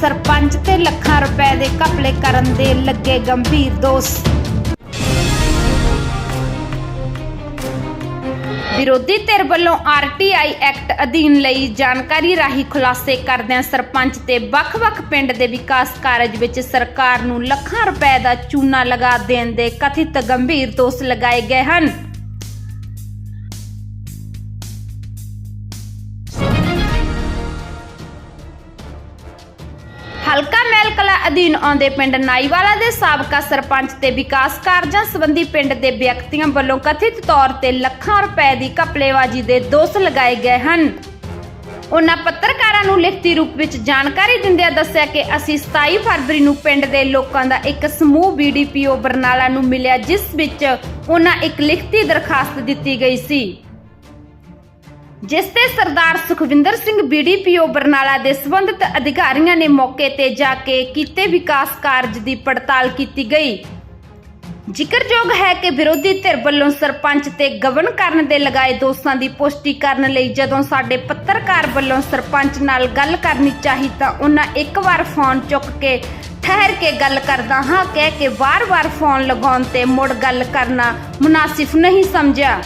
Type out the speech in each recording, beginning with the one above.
ਸਰਪੰਚ ਤੇ ਲੱਖਾਂ ਰੁਪਏ ਦੇ ਘਪਲੇ ਕਰਨ ਦੇ ਲੱਗੇ ਗੰਭੀਰ ਦੋਸ਼। ਵਿਰੋਧੀ ਧਿਰ ਵੱਲੋਂ ਆਰਟੀਆਈ ਐਕਟ ਅਧੀਨ ਲਈ ਜਾਣਕਾਰੀ ਰਾਹੀਂ ਖੁਲਾਸੇ ਕਰਦਿਆਂ ਸਰਪੰਚ ਤੇ ਵੱਖ-ਵੱਖ ਪਿੰਡ ਦੇ ਵਿਕਾਸ ਕਾਰਜ ਵਿੱਚ ਸਰਕਾਰ ਨੂੰ ਲੱਖਾਂ ਰੁਪਏ ਦਾ ਚੂਨਾ ਲਗਾ ਦੇਣ ਦੇ ਕਥਿਤ ਗੰਭੀਰ ਦੋਸ਼ ਲਗਾਏ ਗਏ ਹਨ। ਅਧੀਨ ਆਉਂਦੇ ਪਿੰਡ ਨਾਈਵਾਲਾ ਦੇ ਸਾਬਕਾ ਸਰਪੰਚ ਤੇ ਵਿਕਾਸ ਕਾਰਜਾਂ ਸੰਬੰਧੀ ਪਿੰਡ ਦੇ ਵਿਅਕਤੀਆਂ ਵੱਲੋਂ ਕਥਿਤ ਤੌਰ ਤੇ ਲੱਖਾਂ ਰੁਪਏ ਦੀ ਘਪਲੇਬਾਜ਼ੀ ਦੇ ਦੋਸ਼ ਲਗਾਏ ਗਏ ਹਨ। ਉਹਨਾਂ ਪੱਤਰਕਾਰਾਂ ਨੂੰ ਲਿਖਤੀ ਰੂਪ ਵਿੱਚ ਜਾਣਕਾਰੀ ਦਿੰਦਿਆਂ ਦੱਸਿਆ ਕਿ ਅਸੀਂ 27 ਫਰਵਰੀ ਨੂੰ ਪਿੰਡ ਦੇ ਲੋਕਾਂ ਦਾ ਇੱਕ ਸਮੂਹ ਬੀਡੀਪੀਓ ਬਰਨਾਲਾ ਨੂੰ ਮਿਲਿਆ, ਜਿਸ ਵਿੱਚ ਉਹਨਾਂ ਇੱਕ ਲਿਖਤੀ ਦਰਖਾਸਤ ਦਿੱਤੀ ਗਈ ਸੀ। ਜਿਸ ਤੇ ਸਰਦਾਰ ਸੁਖਵਿੰਦਰ ਸਿੰਘ ਬੀਡੀਪੀਓ ਬਰਨਾਲਾ ਦੇ ਸਬੰਧਤ ਅਧਿਕਾਰੀਆਂ ਨੇ ਮੌਕੇ ਤੇ ਜਾ ਕੇ ਕੀਤੇ ਵਿਕਾਸ ਕਾਰਜ ਦੀ ਪੜਤਾਲ ਕੀਤੀ ਗਈ। ਜ਼ਿਕਰਯੋਗ ਹੈ ਕਿ ਵਿਰੋਧੀ ਧਿਰ ਵੱਲੋਂ ਸਰਪੰਚ ਤੇ ਗਵਨ ਕਰਨ ਦੇ ਲਗਾਏ ਦੋਸ਼ਾਂ ਦੀ ਪੁਸ਼ਟੀ ਕਰਨ ਲਈ ਜਦੋਂ ਸਾਡੇ ਪੱਤਰਕਾਰ ਵੱਲੋਂ ਸਰਪੰਚ ਨਾਲ ਗੱਲ ਕਰਨੀ ਚਾਹੀ ਤਾਂ ਉਹਨਾਂ ਇੱਕ ਵਾਰ ਫੋਨ ਚੁੱਕ ਕੇ ਠਹਿਰ ਕੇ ਗੱਲ ਕਰਦਾ ਹਾਂ, ਕਹਿ ਕੇ ਵਾਰ-ਵਾਰ ਫੋਨ ਲਗਾਉਣ ਤੇ ਮੁੜ ਗੱਲ ਕਰਨਾ ਮੁਨਾਸਿਫ਼ ਨਹੀਂ ਸਮਝਿਆ।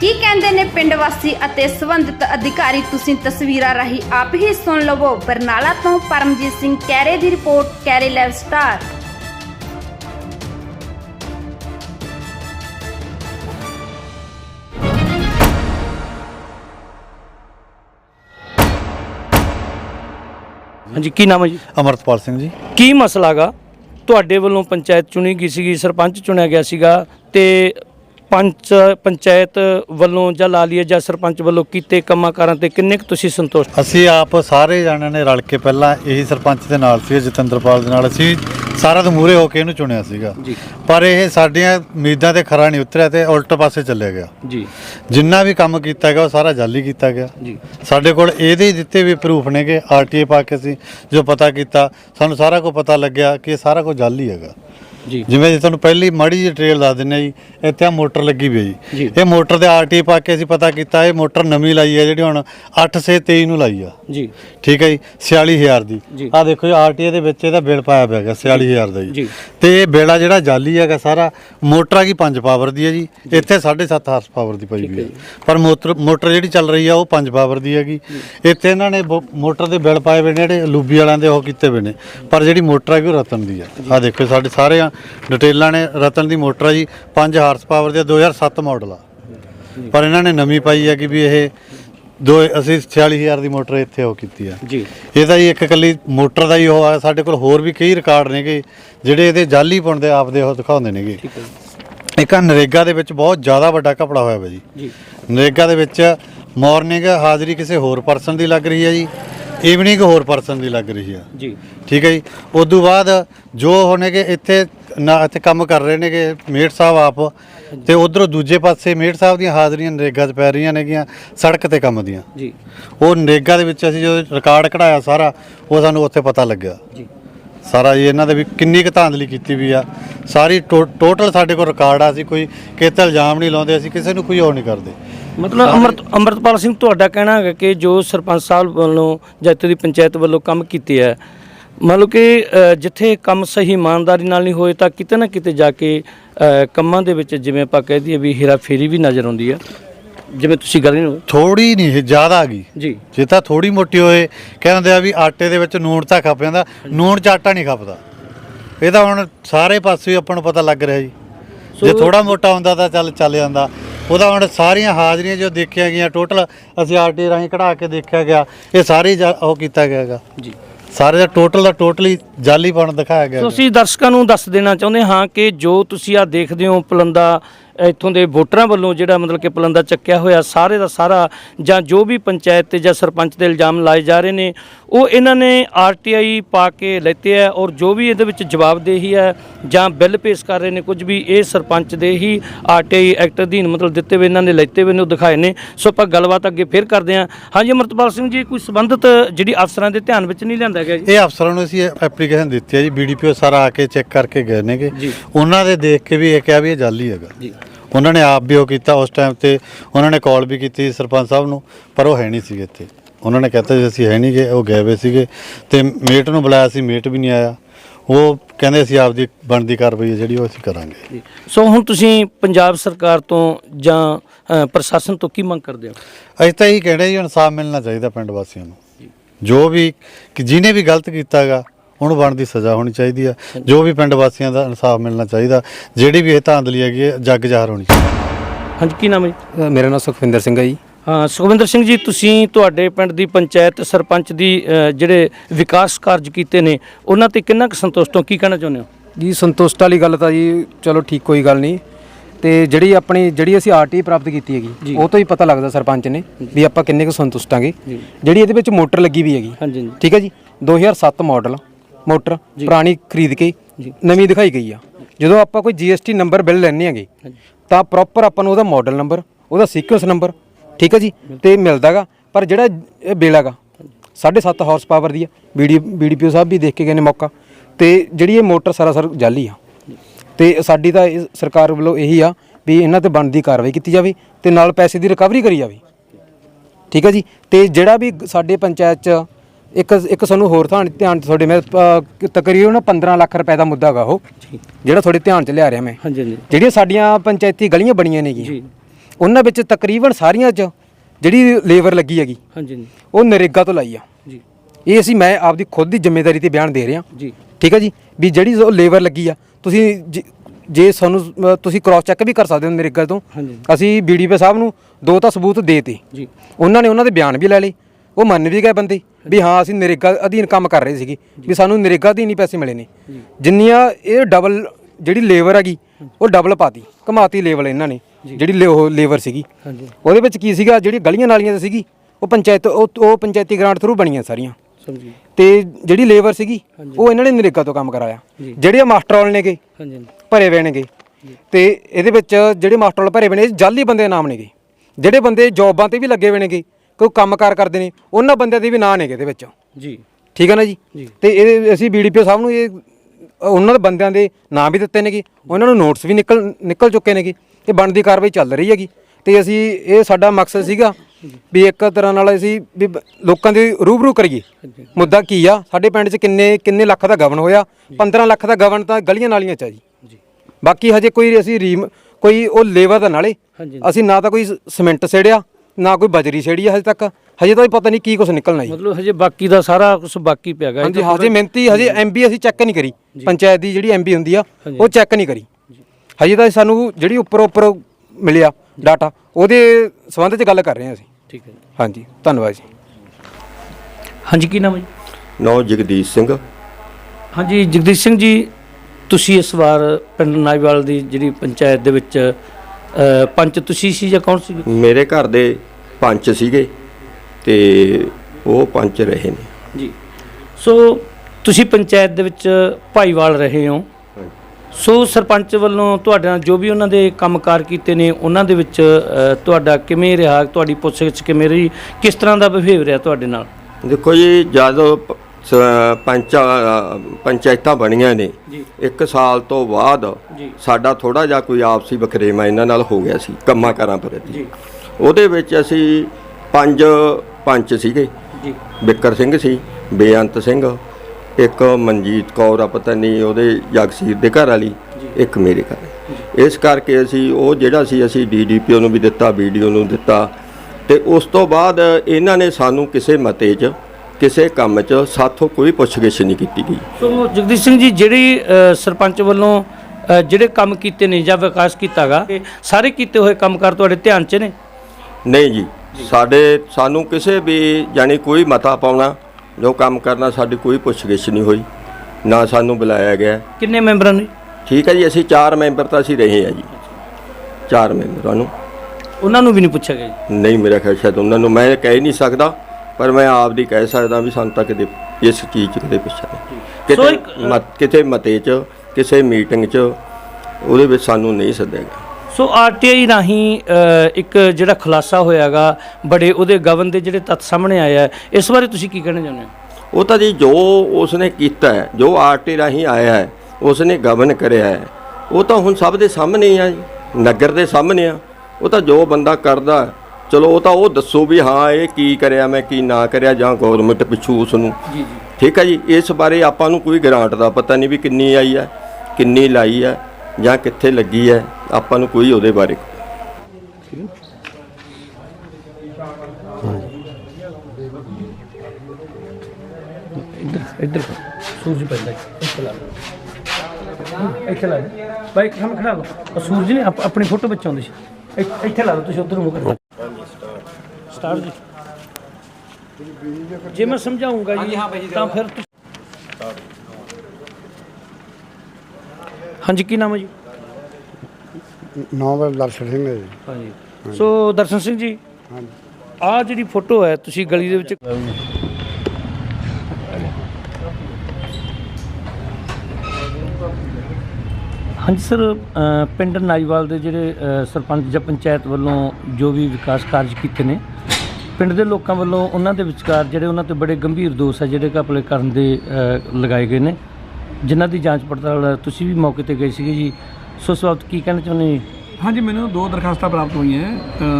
ਕੀ ਕਹਿੰਦੇ ਨੇ ਪਿੰਡ ਵਾਸੀ ਅਤੇ ਸੰਬੰਧਿਤ ਅਧਿਕਾਰੀ? ਤੁਸੀਂ ਤਸਵੀਰਾਂ ਰਾਹੀਂ ਆਪ ਹੀ ਸੁਣ ਲਵੋ। ਬਰਨਾਲਾ ਤੋਂ ਪਰਮਜੀਤ ਸਿੰਘ ਕੈਰੇ ਦੀ ਰਿਪੋਰਟ ਕੈਰੇ ਲਾਈਵ ਸਟਾਰ। ਹਾਂਜੀ ਕੀ ਨਾਮ ਹੈ ਜੀ? ਅਮਰਤਪਾਲ ਸਿੰਘ ਜੀ। ਕੀ ਮਸਲਾ ਗਾ? ਤੁਹਾਡੇ ਵੱਲੋਂ ਪੰਚਾਇਤ ਚੁਣੀ ਗਈ ਸੀਗੀ ਸਰਪੰਚ ਚੁਣਿਆ ਗਿਆ ਸੀਗਾ ਤੇ ਪੰਚ ਪੰਚਾਇਤ ਵੱਲੋਂ ਜਾਂ ਲਾ ਲਈਏ ਜਾਂ ਸਰਪੰਚ ਵੱਲੋਂ ਕੀਤੇ ਕੰਮਾਂ ਕਾਰਾਂ ਤੇ ਕਿੰਨੇ ਕੁ ਤੁਸੀਂ ਸੰਤੁਸ਼ਟ? ਅਸੀਂ ਆਪ ਸਾਰੇ ਜਾਣਿਆਂ ਨੇ ਰਲ ਕੇ ਪਹਿਲਾਂ ਇਹੀ ਸਰਪੰਚ ਦੇ ਨਾਲ ਸੀ ਜਤਿੰਦਰਪਾਲ ਦੇ ਨਾਲ। ਅਸੀਂ ਸਾਰਾ ਤੋਂ ਮੂਰੇ ਹੋ ਕੇ ਇਹਨੂੰ ਚੁਣਿਆ ਸੀਗਾ। ਪਰ ਇਹ ਸਾਡੀਆਂ ਉਮੀਦਾਂ ਤੇ ਖਰਾ ਨਹੀਂ ਉਤਰਿਆ ਤੇ ਉਲਟ ਪਾਸੇ ਚੱਲਿਆ ਗਿਆ। ਜੀ। ਜਿੰਨਾ ਵੀ ਕੰਮ ਕੀਤਾ ਗਿਆ ਉਹ ਸਾਰਾ ਜਾਲੀ ਕੀਤਾ ਗਿਆ। ਜੀ। ਸਾਡੇ ਕੋਲ ਇਹਦੇ ਦਿੱਤੇ ਵੀ ਪ੍ਰੂਫ ਨੇਗੇ ਆਰਟੀਏ ਪਾ ਕੇ ਅਸੀਂ ਜੋ ਪਤਾ ਕੀਤਾ ਸਾਨੂੰ ਸਾਰਾ ਕੁਝ ਪਤਾ ਲੱਗਿਆ ਕਿ ਇਹ ਸਾਰਾ ਕੁਝ ਜਾਲੀ ਹੈਗਾ। ਜੀ। ਜਿਵੇਂ ਜੀ ਤੁਹਾਨੂੰ ਪਹਿਲੀ ਮਾੜੀ ਜਿਹੀ ਟ੍ਰੇਲ ਦੱਸ ਦਿੰਨੇ ਜੀ ਇੱਥੇ ਆ ਮੋਟਰ ਲੱਗੀ ਹੈ ਜੀ। ਇਹ ਮੋਟਰ ਦੇ ਆਰਟੀ ਪਾ ਕੇ ਅਸੀਂ ਪਤਾ ਕੀਤਾ ਇਹ ਮੋਟਰ ਨਵੀਂ ਲਾਈ ਹੈ ਜਿਹੜੀ ਹੁਣ 8 ਸੇ 23 ਨੂੰ ਲਾਈ ਆ। ਜੀ। ਠੀਕ ਹੈ ਜੀ 46000 ਦੀ। ਆ ਦੇਖੋ ਜੀ ਆਰਟੀਏ ਦੇ ਵਿੱਚ ਇਹਦਾ ਬਿੱਲ ਪਾਇਆ ਪਿਆ ਹੈਗਾ 46000 ਦਾ ਜੀ। ਤੇ ਇਹ ਆ ਜਿਹੜਾ ਜਾਲੀ ਹੈਗਾ ਸਾਰਾ ਮੋਟਰ ਕੀ 5 ਪਾਵਰ ਦੀ ਹੈ ਜੀ। ਇੱਥੇ 7.5 ਹਾਰਸ ਪਾਵਰ ਦੀ ਪਈ ਵੀ ਹੈ ਪਰ ਮੋਟਰ ਮੋਟਰ ਜਿਹੜੀ ਚੱਲ ਰਹੀ ਆ ਉਹ 5 ਪਾਵਰ ਦੀ ਹੈਗੀ। ਇੱਥੇ ਇਹਨਾਂ ਨੇ ਮੋਟਰ ਦੇ ਬਿੱਲ ਪਾਏ ਹੋਏ ਨੇ ਜਿਹੜੇ ਲੂਬੀ ਵਾਲਿਆਂ ਦੇ ਉਹ ਕੀਤੇ ਹੋਏ ਨੇ। ਪਰ ਜਿਹੜੀ ਮੋਟਰ ਹੈਗੀ ਉਹ ਰਤਨ ਦੀ ਆ। ਆ ਦੇਖੋ ਸਾਡੇ ਸਾਰੇ ਆ ਡਿਟੇਲਾਂ ਨੇ ਰਤਨ ਦੀ ਮੋਟਰ ਆ ਜੀ 5 ਹਾਰਸ ਪਾਵਰ ਦੀ ਆ, 2007 ਮਾਡਲ ਆ। ਪਰ ਇਹਨਾਂ ਨੇ ਨਵੀਂ ਪਾਈ ਹੈ ਕਿ ਵੀ ਇਹ ਦੋ ਅਸੀਂ 46000 ਦੀ ਮੋਟਰ ਇੱਥੇ ਉਹ ਕੀਤੀ ਆ। ਜੀ। ਇਹਦਾ ਹੀ ਇੱਕ ਇਕੱਲੀ ਮੋਟਰ ਦਾ ਹੀ ਉਹ ਆ ਸਾਡੇ ਕੋਲ ਹੋਰ ਵੀ ਕਈ ਰਿਕਾਰਡ ਨੇਗੇ ਜਿਹੜੇ ਇਹਦੇ ਜਾਲੀ ਪੁਣ ਦੇ ਆਪਦੇ ਉਹ ਦਿਖਾਉਂਦੇ ਨੇਗੇ। ਠੀਕ ਹੈ ਇੱਕ ਆ ਨਰੇਗਾ ਦੇ ਵਿੱਚ ਬਹੁਤ ਜ਼ਿਆਦਾ ਵੱਡਾ ਕਪੜਾ ਹੋਇਆ ਵਾ ਜੀ। ਜੀ। ਨਰੇਗਾ ਦੇ ਵਿੱਚ ਮਾਰਨਿੰਗ ਹਾਜ਼ਰੀ ਕਿਸੇ ਹੋਰ ਪਰਸਨ ਦੀ ਲੱਗ ਰਹੀ ਹੈ ਜੀ ਈਵਨਿੰਗ ਹੋਰ ਪਰਸਨ ਦੀ ਲੱਗ ਰਹੀ ਹੈ ਜੀ। ਠੀਕ ਹੈ ਜੀ। ਉਸ ਤੋਂ ਬਾਅਦ ਜੋ ਹੋਣਗੇ ਇੱਥੇ ਨਾ ਇੱਥੇ ਕੰਮ ਕਰ ਰਹੇ ਨੇਗੇ ਮੇਟ ਸਾਹਿਬ ਆਪ। ਤੇ ਉਧਰੋਂ ਦੂਜੇ ਪਾਸੇ ਮੇਟ ਸਾਹਿਬ ਦੀਆਂ ਹਾਜ਼ਰੀਆਂ ਨਰੇਗਾ 'ਚ ਪੈ ਰਹੀਆਂ ਨੇਗੀਆਂ ਸੜਕ ਤੇ ਕੰਮ ਦੀਆਂ। ਜੀ। ਉਹ ਨਰੇਗਾ ਦੇ ਵਿੱਚ ਅਸੀਂ ਜਦੋਂ ਰਿਕਾਰਡ ਕਢਾਇਆ ਸਾਰਾ ਉਹ ਸਾਨੂੰ ਉੱਥੇ ਪਤਾ ਲੱਗਿਆ। ਜੀ। ਸਾਰਾ ਜੀ ਇਹਨਾਂ ਦੇ ਵੀ ਕਿੰਨੀ ਕੁ ਧਾਂਦਲੀ ਕੀਤੀ ਵੀ ਆ। ਸਾਰੀ ਟੋਟਲ ਸਾਡੇ ਕੋਲ ਰਿਕਾਰਡ ਆ ਅਸੀਂ ਕੋਈ ਕਿਤੇ ਇਲਜ਼ਾਮ ਨਹੀਂ ਲਾਉਂਦੇ ਅਸੀਂ ਕਿਸੇ ਨੂੰ ਕੋਈ ਉਹ ਨਹੀਂ ਕਰਦੇ। ਮਤਲਬ ਅਮਰਤ ਅਮਰਤਪਾਲ ਸਿੰਘ ਤੁਹਾਡਾ ਕਹਿਣਾ ਹੈਗਾ ਕਿ ਜੋ ਸਰਪੰਚ ਸਾਹਿਬ ਵੱਲੋਂ ਜਾਂ ਇੱਥੇ ਦੀ ਪੰਚਾਇਤ ਵੱਲੋਂ ਕੰਮ ਕੀਤੇ ਹੈ ਮਤਲਬ ਕਿ ਅ, ਜਿੱਥੇ ਕੰਮ ਸਹੀ ਇਮਾਨਦਾਰੀ ਨਾਲ ਨਹੀਂ ਹੋਏ ਤਾਂ ਕਿਤੇ ਨਾ ਕਿਤੇ ਜਾ ਕੇ ਅ, ਕੰਮਾਂ ਦੇ ਵਿੱਚ ਜਿਵੇਂ ਆਪਾਂ ਕਹਿ ਦਈਏ ਵੀ ਹੇਰਾ ਫੇਰੀ ਵੀ ਨਜ਼ਰ ਆਉਂਦੀ ਹੈ ਜਿਵੇਂ ਤੁਸੀਂ ਗੱਲ ਨਹੀਂ ਥੋੜੀ ਨਹੀਂ ਇਹ ਜ਼ਿਆਦਾ ਆ ਗਈ। ਜੀ। ਜੇ ਤਾਂ ਥੋੜੀ ਮੋਟੀ ਹੋਏ ਕਹਿੰਦੇ ਆ ਵੀ ਆਟੇ ਦੇ ਵਿੱਚ ਨੂਣ ਤਾਂ ਖਪ ਜਾਂਦਾ ਨੂਣ ਚ ਆਟਾ ਨਹੀਂ ਖਪਦਾ। ਇਹ ਤਾਂ ਹੁਣ ਸਾਰੇ ਪਾਸੇ ਹੀ ਆਪਾਂ ਨੂੰ ਪਤਾ ਲੱਗ ਰਿਹਾ ਜੀ। ਜੇ ਥੋੜਾ ਮੋਟਾ ਹੁੰਦਾ ਤਾਂ ਚੱਲ ਚੱਲ ਜਾਂਦਾ। ਉਹਦਾ ਹੁਣ ਸਾਰੀਆਂ ਹਾਜ਼ਰੀਆਂ ਜੋ ਦੇਖੀਆਂ ਗਈਆਂ ਟੋਟਲ ਅਸੀਂ ਆਰਟੀ ਰਾਹੀਂ ਕਢਾ ਕੇ ਦੇਖਿਆ ਗਿਆ ਇਹ ਸਾਰੇ ਜਾ- ਉਹ ਕੀਤਾ ਗਿਆ ਹੈਗਾ। ਜੀ। ਸਾਰੇ ਦਾ ਟੋਟਲ ਦਾ ਟੋਟਲੀ ਜਾਲੀਪਣ ਦਿਖਾਇਆ ਗਿਆ ਤੁਸੀਂ ਦਰਸ਼ਕਾਂ ਨੂੰ ਦੱਸ ਦੇਣਾ ਚਾਹੁੰਦੇ ਹਾਂ ਕਿ ਜੋ ਤੁਸੀਂ ਆ ਦੇਖਦੇ ਹੋ, ਪਲੰਦਾ ਇੱਥੋਂ ਦੇ ਵੋਟਰਾਂ ਵੱਲੋਂ ਜਿਹੜਾ ਮਤਲਬ ਕਿ ਪਲੰਦਾ ਚੱਕਿਆ ਹੋਇਆ ਸਾਰੇ ਦਾ ਸਾਰਾ ਜਾਂ ਜੋ ਵੀ ਪੰਚਾਇਤ ਤੇ ਜਾਂ ਸਰਪੰਚ ਦੇ ਇਲਜ਼ਾਮ ਲਾਏ ਜਾ ਰਹੇ ਨੇ ਉਹ ਇਹਨਾਂ ਨੇ ਆਰਟੀਆਈ ਪਾ ਕੇ ਲੈਤੇ ਆ ਔਰ ਜੋ ਵੀ ਇਹਦੇ ਵਿੱਚ ਜਵਾਬਦੇਹੀ ਹੈ ਜਾਂ ਬਿੱਲ ਪੇਸ਼ ਕਰ ਰਹੇ ਨੇ ਕੁਝ ਵੀ ਇਹ ਸਰਪੰਚ ਦੇ ਹੀ ਆਰਟੀਆਈ ਐਕਟ ਅਧੀਨ ਮਤਲਬ ਦਿੱਤੇ ਹੋਏ ਇਹਨਾਂ ਨੇ ਲੈਤੇ ਹੋਏ ਨੇ ਉਹ ਦਿਖਾਏ ਨੇ। ਸੋ ਆਪਾਂ ਗੱਲਬਾਤ ਅੱਗੇ ਫੇਰ ਕਰਦੇ ਹਾਂ। ਹਾਂਜੀ ਅਮਰਤਪਾਲ ਸਿੰਘ ਜੀ ਕੋਈ ਸੰਬੰਧਿਤ ਜਿਹੜੀ ਅਫਸਰਾਂ ਦੇ ਧਿਆਨ ਵਿੱਚ ਨਹੀਂ ਲਿਆਂਦਾ ਗਿਆ ਜੀ? ਇਹ ਅਫਸਰਾਂ ਨੂੰ ਅਸੀਂ ਐਪਲੀਕੇਸ਼ਨ ਦਿੱਤੀ ਹੈ ਜੀ ਬੀਡੀਪੀਓ ਸਾਰਾ ਆ ਕੇ ਚੈੱਕ ਕਰਕੇ ਗਏ ਨੇਗੇ। ਉਹਨਾਂ ਦੇ ਦੇਖ ਕੇ ਵੀ ਇਹ ਕਿਹਾ ਵੀ ਇਹ ਜਾਲੀ ਹੈਗਾ। ਜੀ। ਉਹਨਾਂ ਨੇ ਆਪ ਵੀ ਉਹ ਕੀਤਾ ਉਸ ਟਾਈਮ ਤੇ ਉਹਨਾਂ ਨੇ ਕਾਲ ਵੀ ਕੀਤੀ ਸਰਪੰਚ ਸਾਹਿਬ ਨੂੰ ਪਰ ਉਹ ਹੈ ਨਹੀਂ ਸੀ ਇੱਥੇ। ਉਹਨਾਂ ਨੇ ਕਹਤਾ ਜੀ ਅਸੀਂ ਹੈ ਨਹੀਂ ਗਏ ਉਹ ਗਏ ਹੋਏ ਸੀਗੇ ਤੇ ਮੇਟ ਨੂੰ ਬੁਲਾਇਆ ਸੀ ਮੇਟ ਵੀ ਨਹੀਂ ਆਇਆ। ਉਹ ਕਹਿੰਦੇ ਅਸੀਂ ਆਪਦੀ ਬਣਦੀ ਕਾਰਵਾਈ ਹੈ ਜਿਹੜੀ ਉਹ ਅਸੀਂ ਕਰਾਂਗੇ। ਸੋ ਹੁਣ ਤੁਸੀਂ ਪੰਜਾਬ ਸਰਕਾਰ ਤੋਂ ਜਾਂ ਪ੍ਰਸ਼ਾਸਨ ਤੋਂ ਕੀ ਮੰਗ ਕਰਦੇ ਹੋ? ਅਸੀਂ ਤਾਂ ਇਹੀ ਕਹਿਣਾ ਜੀ ਇਨਸਾਫ ਮਿਲਣਾ ਚਾਹੀਦਾ ਪਿੰਡ ਵਾਸੀਆਂ ਨੂੰ। ਜੋ। ਵੀ ਜਿਹਨੇ ਵੀ ਗਲਤ ਕੀਤਾਗਾ ਉਹਨੂੰ ਬਣਦੀ ਸਜ਼ਾ ਹੋਣੀ ਚਾਹੀਦੀ ਆ। ਜੋ ਵੀ ਪਿੰਡ ਵਾਸੀਆਂ ਦਾ ਇਨਸਾਫ ਮਿਲਣਾ ਚਾਹੀਦਾ ਜਿਹੜੀ ਵੀ ਇਹ ਧਾਂਦਲੀ ਹੈਗੀ ਹੈ ਜੱਗ ਜ਼ਾਹਰ ਹੋਣੀ ਚਾਹੀਦੀ। ਹਾਂਜੀ ਕੀ ਨਾਮ ਹੈ ਜੀ? ਅ, ਮੇਰਾ ਨਾਮ ਸੁਖਵਿੰਦਰ ਸਿੰਘ ਹੈ ਜੀ। ਹਾਂ ਸੁਖਵਿੰਦਰ ਸਿੰਘ ਜੀ ਤੁਸੀਂ ਤੁਹਾਡੇ ਪਿੰਡ ਦੀ ਪੰਚਾਇਤ ਸਰਪੰਚ ਦੀ ਅ, ਜਿਹੜੇ ਵਿਕਾਸ ਕਾਰਜ ਕੀਤੇ ਨੇ ਉਹਨਾਂ ਤੇ ਕਿੰਨਾ ਕੁ ਸੰਤੁਸ਼ਟ ਹੋ? ਕੀ ਕਹਿਣਾ ਚਾਹੁੰਦੇ ਹੋ? ਜੀ ਸੰਤੁਸ਼ਟ ਵਾਲੀ ਗੱਲ ਤਾਂ ਜੀ ਚਲੋ ਠੀਕ ਕੋਈ ਗੱਲ ਨਹੀਂ। ਤੇ ਜਿਹੜੀ ਆਪਣੀ ਜਿਹੜੀ ਅਸੀਂ ਆਰਟੀ ਪ੍ਰਾਪਤ ਕੀਤੀ ਹੈਗੀ ਉਹ ਤੋਂ ਹੀ ਪਤਾ ਲੱਗਦਾ ਸਰਪੰਚ ਨੇ ਵੀ ਆਪਾਂ ਕਿੰਨੇ ਕੁ ਸੰਤੁਸ਼ਟ ਆਂਗੇ। ਜਿਹੜੀ ਇਹਦੇ ਵਿੱਚ ਮੋਟਰ ਲੱਗੀ ਵੀ ਹੈਗੀ। ਹਾਂਜੀ ਜੀ ਠੀਕ ਹੈ ਜੀ 2007 ਮਾਡਲ ਮੋਟਰ ਪੁਰਾਣੀ ਖਰੀਦ ਕੇ ਨਵੀਂ ਦਿਖਾਈ ਗਈ ਆ। ਜਦੋਂ ਆਪਾਂ ਕੋਈ GST ਨੰਬਰ ਬਿੱਲ ਲੈਣੇ ਹੈਗੇ ਤਾਂ ਪ੍ਰੋਪਰ ਆਪਾਂ ਨੂੰ ਉਹਦਾ ਮਾਡਲ ਨੰਬਰ ਉਹਦਾ ਸੀਕੁਐਂਸ ਨੰਬਰ ਠੀਕ ਹੈ ਜੀ? ਤੇ ਮਿਲਦਾਗਾ ਪਰ ਜਿਹੜਾ ਇਹ ਬਿੱਲ ਹੈਗਾ 7.5 ਹਾਰਸ ਪਾਵਰ ਦੀ ਆ। ਬੀਡੀ ਬੀਡੀਪੀਓ ਸਾਹਿਬ ਵੀ ਦੇਖ ਕੇ ਗਏ ਨੇ ਮੌਕਾ। ਤੇ ਜਿਹੜੀ ਇਹ ਮੋਟਰ ਸਰਾਸਰ ਜਾਲੀ ਆ। ਤੇ ਸਾਡੀ ਤਾਂ ਸਰਕਾਰ ਵੱਲੋਂ ਇਹੀ ਆ ਵੀ ਇਹਨਾਂ ਤੇ ਬਣਦੀ ਕਾਰਵਾਈ ਕੀਤੀ ਜਾਵੇ ਤੇ ਨਾਲ ਪੈਸੇ ਦੀ ਰਿਕਵਰੀ ਕਰੀ ਜਾਵੇ। ਠੀਕ ਹੈ। ਜੀ? ਤੇ ਜਿਹੜਾ ਵੀ ਸਾਡੇ ਪੰਚਾਇਤ ਚ ਇੱਕ ਇੱਕ ਸਾਨੂੰ ਹੋਰ ਧਿਆਨ ਧਿਆਨ 'ਚ ਤੁਹਾਡੇ ਮੈਂ ਅ, ਤਕਰੀਬਨ 15 ਲੱਖ ਰੁਪਏ ਦਾ ਮੁੱਦਾ ਹੈਗਾ ਉਹ ਜਿਹੜਾ ਤੁਹਾਡੇ ਧਿਆਨ ਚ ਲਿਆ ਰਿਹਾ ਮੈਂ। ਹਾਂਜੀ ਹਾਂਜੀ। ਜਿਹੜੀਆਂ ਸਾਡੀਆਂ ਪੰਚਾਇਤੀ ਗਲੀਆਂ ਬਣੀਆਂ ਨੇਗੀਆਂ ਜੀ। ਉਹਨਾਂ ਵਿੱਚ ਤਕਰੀਬਨ ਸਾਰੀਆਂ 'ਚ ਜਿਹੜੀ ਲੇਬਰ ਲੱਗੀ ਹੈਗੀ ਹਾਂਜੀ ਜੀ ਉਹ ਨਰੇਗਾ ਤੋਂ ਲਾਈ ਆ। ਜੀ। ਇਹ ਅਸੀਂ ਮੈਂ ਆਪਦੀ ਖੁਦ ਦੀ ਜ਼ਿੰਮੇਵਾਰੀ ਤੇ ਬਿਆਨ ਦੇ ਰਿਹਾ। ਜੀ। ਠੀਕ ਹੈ ਜੀ? ਵੀ ਜਿਹੜੀ ਉਹ ਲੇਬਰ ਲੱਗੀ ਆ ਤੁਸੀਂ ਜੇ- ਜੇ ਸਾਨੂੰ ਅ, ਤੁਸੀਂ ਕ੍ਰਾਸ ਚੈੱਕ ਵੀ ਕਰ ਸਕਦੇ ਹੋ ਨਰੇਗਾ ਤੋਂ। ਹਾਂਜੀ। ਅਸੀਂ ਬੀਡੀਪੀ ਸਾਹਿਬ ਨੂੰ ਦੋ ਤਾਂ ਸਬੂਤ ਦੇਤੇ ਜੀ। ਉਹਨਾਂ ਨੇ ਉਹਨਾਂ ਦੇ ਬਿਆਨ ਵੀ ਲੈ ਲਏ। ਉਹ ਮੰਨ ਵੀ ਗਏ ਬੰਦੇ। ਵੀ ਹਾਂ ਅਸੀਂ ਨਰੇਗਾ ਅਧੀਨ ਕੰਮ ਕਰ ਰਹੇ ਸੀਗੇ। ਵੀ ਸਾਨੂੰ ਨਰੇਗਾ ਅਧੀਨ ਹੀ ਪੈਸੇ ਮਿਲੇ ਨੇ। ਜਿੰਨੀਆਂ ਇਹ ਡਬਲ ਜਿਹੜੀ ਲੇਬਰ ਹੈਗੀ ਉਹ ਡਬਲ ਪਾਤੀ ਕਮਾਤੀ ਲੇਬਲ ਇਹਨਾਂ ਨੇ ਜਿਹੜੀ ਉਹ ਲੇਬਰ ਸੀਗੀ। ਉਹਦੇ ਵਿੱਚ ਕੀ ਸੀਗਾ ਜਿਹੜੀ ਗਲੀਆਂ ਨਾਲੀਆਂ ਤੇ ਸੀਗੀ ਉਹ ਪੰਚਾਇਤ ਉਹ ਪੰਚਾਇਤੀ ਗ੍ਰਾਂਟ ਥਰੂ ਬਣੀਆਂ ਸਾਰੀਆਂ। ਸਮਝੀ। ਤੇ ਜਿਹੜੀ ਲੇਬਰ ਸੀਗੀ ਉਹ ਇਹਨਾਂ ਨੇ ਨਰੇਗਾ ਤੋਂ ਕੰਮ ਕਰਾਇਆ। ਜਿਹੜੇ ਮਾਸਟਰੋਲ ਨੇਗੇ ਹਾਂਜੀ ਹਾਂਜੀ। ਭਰੇ ਨੇਗੇ। ਤੇ ਇਹਦੇ ਵਿੱਚ ਜਿਹੜੇ ਮਾਸਟਰੋਲ ਭਰੇ ਹੋਏ ਨੇ ਜਾਲੀ ਬੰਦੇ ਨਾਮ ਨੇਗੇ। ਜਿਹੜੇ ਬੰਦੇ ਜੌਬਾਂ ਤੇ ਵੀ ਲੱਗੇ ਹੋਏ ਨੇਗੇ ਕੋਈ ਕੰਮਕਾਰ ਕਰਦੇ ਨੇ ਉਹਨਾਂ ਬੰਦਿਆਂ ਦੇ ਵੀ ਨਾਂ ਨੇਗੇ ਇਹਦੇ ਵਿੱਚ। ਜੀ। ਠੀਕ ਹੈ ਨਾ ਜੀ? ਤੇ ਇਹ ਅਸੀਂ ਬੀਡੀਪੀਓ ਸਾਹਿਬ ਨੂੰ ਇਹ ਉਹਨਾਂ ਦੇ ਬੰਦਿਆਂ ਦੇ ਨਾਂ ਵੀ ਦਿੱਤੇ ਨੇਗੇ ਉਹਨਾਂ ਨੂੰ ਨੋਟਸ ਵੀ ਨਿਕਲ ਨਿਕਲ ਚੁੱਕੇ ਨੇਗੇ ਤੇ ਬਣਦੀ ਕਾਰਵਾਈ ਚੱਲ ਰਹੀ ਹੈਗੀ। ਤੇ ਅਸੀਂ ਇਹ ਸਾਡਾ ਮਕਸਦ ਸੀਗਾ ਵੀ ਇੱਕ ਤਰ੍ਹਾਂ ਨਾਲ ਅਸੀਂ ਵੀ ਲੋਕਾਂ ਦੀ ਰੂਬਰੂ ਕਰੀਏ। ਮੁੱਦਾ ਕੀ ਆ? ਸਾਡੇ ਪਿੰਡ 'ਚ ਕਿੰਨੇ ਕਿੰਨੇ ਲੱਖ ਦਾ ਗਵਨ ਹੋਇਆ? 15 ਲੱਖ ਦਾ ਗਵਨ ਤਾਂ ਗਲੀਆਂ ਨਾਲੀਆਂ 'ਚ ਆ ਜੀ। ਬਾਕੀ ਹਜੇ ਕੋਈ ਅਸੀਂ ਰੀਮ ਕੋਈ ਉਹ ਲੇਬਰ ਦਾ ਨਾਲੇ। ਅਸੀਂ ਨਾ ਤਾਂ ਕੋਈ ਸੀਮੈਂਟ ਸੇੜਿਆ ਨਾ ਕੋਈ ਬਜਰੀ ਸੇੜੀ ਆ ਹਜੇ ਤੱਕ। ਹਜੇ ਤਾਂ ਵੀ ਪਤਾ ਨਹੀਂ ਕੀ ਕੁਝ ਨਿਕਲਣਾ ਜੀ। ਮਤਲਬ ਹਜੇ ਬਾਕੀ ਦਾ ਸਾਰਾ ਕੁਝ ਬਾਕੀ ਪਿਆ ਗਾ। ਹਾਂਜੀ ਹਜੇ ਮਿਹਨਤੀ ਹਜੇ ਐਮਬੀ ਅਸੀਂ ਚੈੱਕ ਨਹੀਂ ਕਰੀ। ਪੰਚਾਇਤ ਦੀ ਜਿਹੜੀ ਐਮਬੀ ਹੁੰਦੀ ਆ ਉਹ ਚੈੱਕ ਨਹੀਂ ਕਰੀ। ਹਜੇ ਤਾਂ ਸਾਨੂੰ ਜਿਹੜੀ ਉੱਪਰ ਉੱਪਰ ਮਿਲਿਆ ਡਾਟਾ ਉਹਦੇ ਸੰਬੰਧ 'ਚ ਗੱਲ ਕਰ ਰਹੇ ਹਾਂ ਅਸੀਂ। ਠੀਕ ਹੈ ਜੀ। ਹਾਂਜੀ ਧੰਨਵਾਦ ਜੀ। ਹਾਂਜੀ ਕੀ ਨਾਮ ਹੈ ਜੀ? ਨੌ ਜਗਦੀਸ਼ ਸਿੰਘ। ਹਾਂਜੀ ਜਗਦੀਸ਼ ਸਿੰਘ ਜੀ ਤੁਸੀਂ ਇਸ ਵਾਰ ਪਿੰਡ ਨਾਈਵਾਲ ਦੀ ਜਿਹੜੀ ਪੰਚਾਇਤ ਦੇ ਵਿੱਚ ਅ, ਪੰਚ ਤੁਸੀਂ ਸੀ ਜਾਂ ਕੌਣ ਸੀ ਮੇਰੇ ਘਰ ਦੇ ਪੰਚ ਸੀਗੇ ਤੇ ਉਹ ਪੰਚ ਰਹੇ ਨੇ। ਜੀ। ਸੋ ਤੁਸੀਂ ਪੰਚਾਇਤ ਦੇ ਵਿੱਚ ਭਾਈਵਾਲ ਰਹੇ ਹੋ। ਸੋ ਸਰਪੰਚ ਵੱਲੋਂ ਤੁਹਾਡੇ ਨਾਲ ਜੋ ਵੀ ਉਹਨਾਂ ਦੇ ਕੰਮਕਾਰ ਕੀਤੇ ਨੇ ਉਹਨਾਂ ਦੇ ਵਿੱਚ ਅ, ਤੁਹਾਡਾ ਕਿਵੇਂ ਰਿਹਾ? ਤੁਹਾਡੀ ਪੁੱਛਗਿੱਛ ਕਿਵੇਂ ਰਹੀ? ਕਿਸ ਤਰ੍ਹਾਂ ਦਾ ਬਿਹੇਵ ਰਿਹਾ ਤੁਹਾਡੇ ਨਾਲ? ਦੇਖੋ ਜੀ ਜਦੋਂ ਪ- ਪੰਚ ਪੰਚਾਇਤਾਂ ਬਣੀਆਂ ਨੇ। ਇੱਕ ਸਾਲ ਤੋਂ ਬਾਅਦ। ਸਾਡਾ ਥੋੜਾ ਜਿਹਾ ਕੋਈ ਆਪਸੀ ਬਖਰੇਵਾ ਇਹਨਾਂ ਨਾਲ ਹੋ ਗਿਆ ਸੀ ਕੰਮਾਂ ਕਾਰਾਂ ਪ੍ਰਤੀ ਜੀ। ਉਹਦੇ ਵਿੱਚ ਅਸੀਂ ਪੰਜ ਪੰਚ ਸੀਗੇ। ਜੀ। ਬਿੱਕਰ ਸਿੰਘ ਸੀ ਬੇਅੰਤ ਸਿੰਘ ਇੱਕ ਮਨਜੀਤ ਕੌਰ ਆ ਪਤਾ ਨਹੀਂ ਉਹਦੇ ਜਗਸੀਰ ਦੇ ਘਰ ਵਾਲੀ ਇੱਕ ਮੇਰੇ ਘਰ। ਇਸ ਕਰਕੇ ਅਸੀਂ ਉਹ ਜਿਹੜਾ ਸੀ ਅਸੀਂ ਡੀਡੀਪੀਓ ਨੂੰ ਵੀ ਦਿੱਤਾ ਵੀਡੀਓ ਨੂੰ ਦਿੱਤਾ। ਤੇ ਉਸ ਤੋਂ ਬਾਅਦ ਇਹਨਾਂ ਨੇ ਸਾਨੂੰ ਕਿਸੇ ਮਤੇ 'ਚ ਕਿਸੇ ਕੰਮ 'ਚ ਸਾਥੋਂ ਕੋਈ ਪੁੱਛਗਿੱਛ ਨਹੀਂ ਕੀਤੀ ਗਈ। ਸੋ ਜਗਦੀਸ਼ ਸਿੰਘ ਜੀ ਜਿਹੜੀ ਅ, ਸਰਪੰਚ ਵੱਲੋਂ ਅ, ਜਿਹੜੇ ਕੰਮ ਕੀਤੇ ਨੇ ਜਾਂ ਵਿਕਾਸ ਕੀਤਾਗਾ ਸਾਰੇ ਕੀਤੇ ਹੋਏ ਕੰਮਕਾਰ ਤੁਹਾਡੇ ਧਿਆਨ 'ਚ ਨੇ? ਨਹੀਂ ਜੀ ਸਾਡੇ ਸਾਨੂੰ ਕਿਸੇ ਵੀ ਜਾਨੀ ਕੋਈ ਮਤਾ ਪਾਉਣਾ ਜੋ ਕੰਮ ਕਰਨਾ ਸਾਡੀ ਕੋਈ ਪੁੱਛਗਿੱਛ ਨਹੀਂ ਹੋਈ ਨਾ ਸਾਨੂੰ ਬੁਲਾਇਆ ਗਿਆ। ਕਿੰਨੇ ਮੈਂਬਰਾਂ ਨੂੰ? ਠੀਕ ਹੈ ਜੀ ਅਸੀਂ ਚਾਰ ਮੈਂਬਰ ਤਾਂ ਅਸੀਂ ਰਹੇ ਹਾਂ ਜੀ। ਚਾਰ ਮੈਂਬਰਾਂ ਨੂੰ। ਉਹਨਾਂ ਨੂੰ ਵੀ ਨਹੀਂ ਪੁੱਛਿਆ ਗਿਆ ਜੀ? ਨਹੀਂ ਮੇਰਾ ਖਿਆਲ ਸ਼ਾਇਦ ਉਹਨਾਂ ਨੂੰ ਮੈਂ ਕਹਿ ਨਹੀਂ ਸਕਦਾ। ਪਰ ਮੈਂ ਆਪ ਦੀ ਕਹਿ ਸਕਦਾ ਵੀ ਸਾਨੂੰ ਤਾਂ ਕਿਤੇ ਇਸ ਚੀਜ਼ 'ਚ ਕਿਤੇ ਪੁੱਛਿਆ ਨਹੀਂ। ਸੋ ਕਿਤੇ ਇੱਕ- ਮਤ- ਕਿਤੇ ਮਤੇ 'ਚ ਕਿਸੇ ਮੀਟਿੰਗ 'ਚ ਉਹਦੇ ਵਿੱਚ ਸਾਨੂੰ ਨਹੀਂ ਸੱਦਿਆ ਗਿਆ। ਸੋ ਆਰਟੀਆਈ ਰਾਹੀਂ ਅ, ਇੱਕ ਜਿਹੜਾ ਖੁਲਾਸਾ ਹੋਇਆਗਾ ਬੜੇ ਉਹਦੇ ਗਵਨ ਦੇ ਜਿਹੜੇ ਤੱਥ ਸਾਹਮਣੇ ਆਇਆ ਹੈ, ਇਸ ਬਾਰੇ ਤੁਸੀਂ ਕੀ ਕਹਿਣਾ ਚਾਹੁੰਦੇ ਹੋ? ਉਹ ਤਾਂ ਜੀ ਜੋ ਉਸਨੇ ਕੀਤਾ ਹੈ ਜੋ ਆਰਟੀ ਰਾਹੀਂ ਆਇਆ ਹੈ ਉਸਨੇ ਗਵਨ ਕਰਿਆ ਹੈ ਉਹ ਤਾਂ ਹੁਣ ਸਭ ਦੇ ਸਾਹਮਣੇ ਹੀ ਆ ਜੀ। ਨਗਰ ਦੇ ਸਾਹਮਣੇ ਆ। ਉਹ ਤਾਂ ਜੋ ਬੰਦਾ ਕਰਦਾ ਚਲੋ ਉਹ ਤਾਂ ਉਹ ਦੱਸੋ ਵੀ ਹਾਂ ਇਹ ਕੀ ਕਰਿਆ ਮੈਂ ਕੀ ਨਾ ਕਰਿਆ ਜਾਂ ਗਵਰਨਮੈਂਟ ਪਿੱਛੂ ਉਸ ਨੂੰ ਜੀ ਜੀ। ਠੀਕ ਹੈ ਜੀ ਇਸ ਬਾਰੇ ਆਪਾਂ ਨੂੰ ਕੋਈ ਗ੍ਰਾਂਟ ਦਾ ਪਤਾ ਨਹੀਂ ਵੀ ਕਿੰਨੀ ਆਈ ਹੈ ਕਿੰਨੀ ਲਾਈ ਹੈ ਜਾਂ ਕਿੱਥੇ ਲੱਗੀ ਹੈ ਆਪਾਂ ਨੂੰ ਕੋਈ ਉਹਦੇ ਬਾਰੇ। ਇੱਧਰ ਇੱਧਰ ਸੂਰਜ ਪੈਂਦਾ ਇੱਥੇ ਲਾ ਇੱਥੇ ਲਾ ਲਓ। ਬਾਈਕ ਹਮ ਖੜਾ ਲਓ ਉਹ ਸੂਰਜ ਨੇ ਆਪ- ਆਪਣੀ ਫੋਟੋ ਵਿੱਚ ਆਉਂਦੀ ਸੀ। ਇੱਥੇ- ਲਾ ਲਓ ਤੁਸੀਂ ਉਧਰ ਕਰੋ। ਸਟਾਰਟ ਜੀ। ਜੇ ਮੈਂ ਸਮਝਾਉਂਗਾ ਜੀ ਤਾਂ ਫਿਰ ਤੁਸੀਂ- ਹਾਂਜੀ ਕੀ ਨਾਮ ਹੈ ਜੀ? ਨੌ ਵਜੇ ਦਰਸ਼ਨ ਸਿੰਘ ਹੈ ਜੀ। ਹਾਂਜੀ। ਸੋ ਦਰਸ਼ਨ ਸਿੰਘ ਜੀ ਆ ਜਿਹੜੀ ਫੋਟੋ ਹੈ ਤੁਸੀਂ ਗਲੀ ਦੇ ਵਿੱਚ ਹਾਂਜੀ ਸਰ ਅ, ਪਿੰਡ ਨਾਈਵਾਲ ਦੇ ਜਿਹੜੇ ਅ, ਸਰਪੰਚ ਜਾਂ ਪੰਚਾਇਤ ਵੱਲੋਂ ਜੋ ਵੀ ਵਿਕਾਸ ਕਾਰਜ ਕੀਤੇ ਨੇ ਪਿੰਡ ਦੇ ਲੋਕਾਂ ਵੱਲੋਂ ਉਹਨਾਂ ਦੇ ਵਿਚਕਾਰ ਜਿਹੜੇ ਉਹਨਾਂ ਤੇ ਬੜੇ ਗੰਭੀਰ ਦੋਸ਼ ਹੈ ਜਿਹੜੇ ਘਪਲੇ ਕਰਨ ਦੇ ਲਗਾਏ ਗਏ ਨੇ। ਜਿਨ੍ਹਾਂ ਦੀ ਜਾਂਚ ਪੜਤਾਲ ਤੁਸੀਂ ਵੀ ਮੌਕੇ ਤੇ ਗਏ ਸੀਗੇ ਜੀ। ਸੋ ਇਸ ਵਕਤ ਕੀ ਕਹਿਣਾ ਚਾਹੁੰਦੇ ਜੀ? ਹਾਂਜੀ ਮੈਨੂੰ ਦੋ ਦਰਖਾਸਤਾਂ ਪ੍ਰਾਪਤ ਹੋਈਆਂ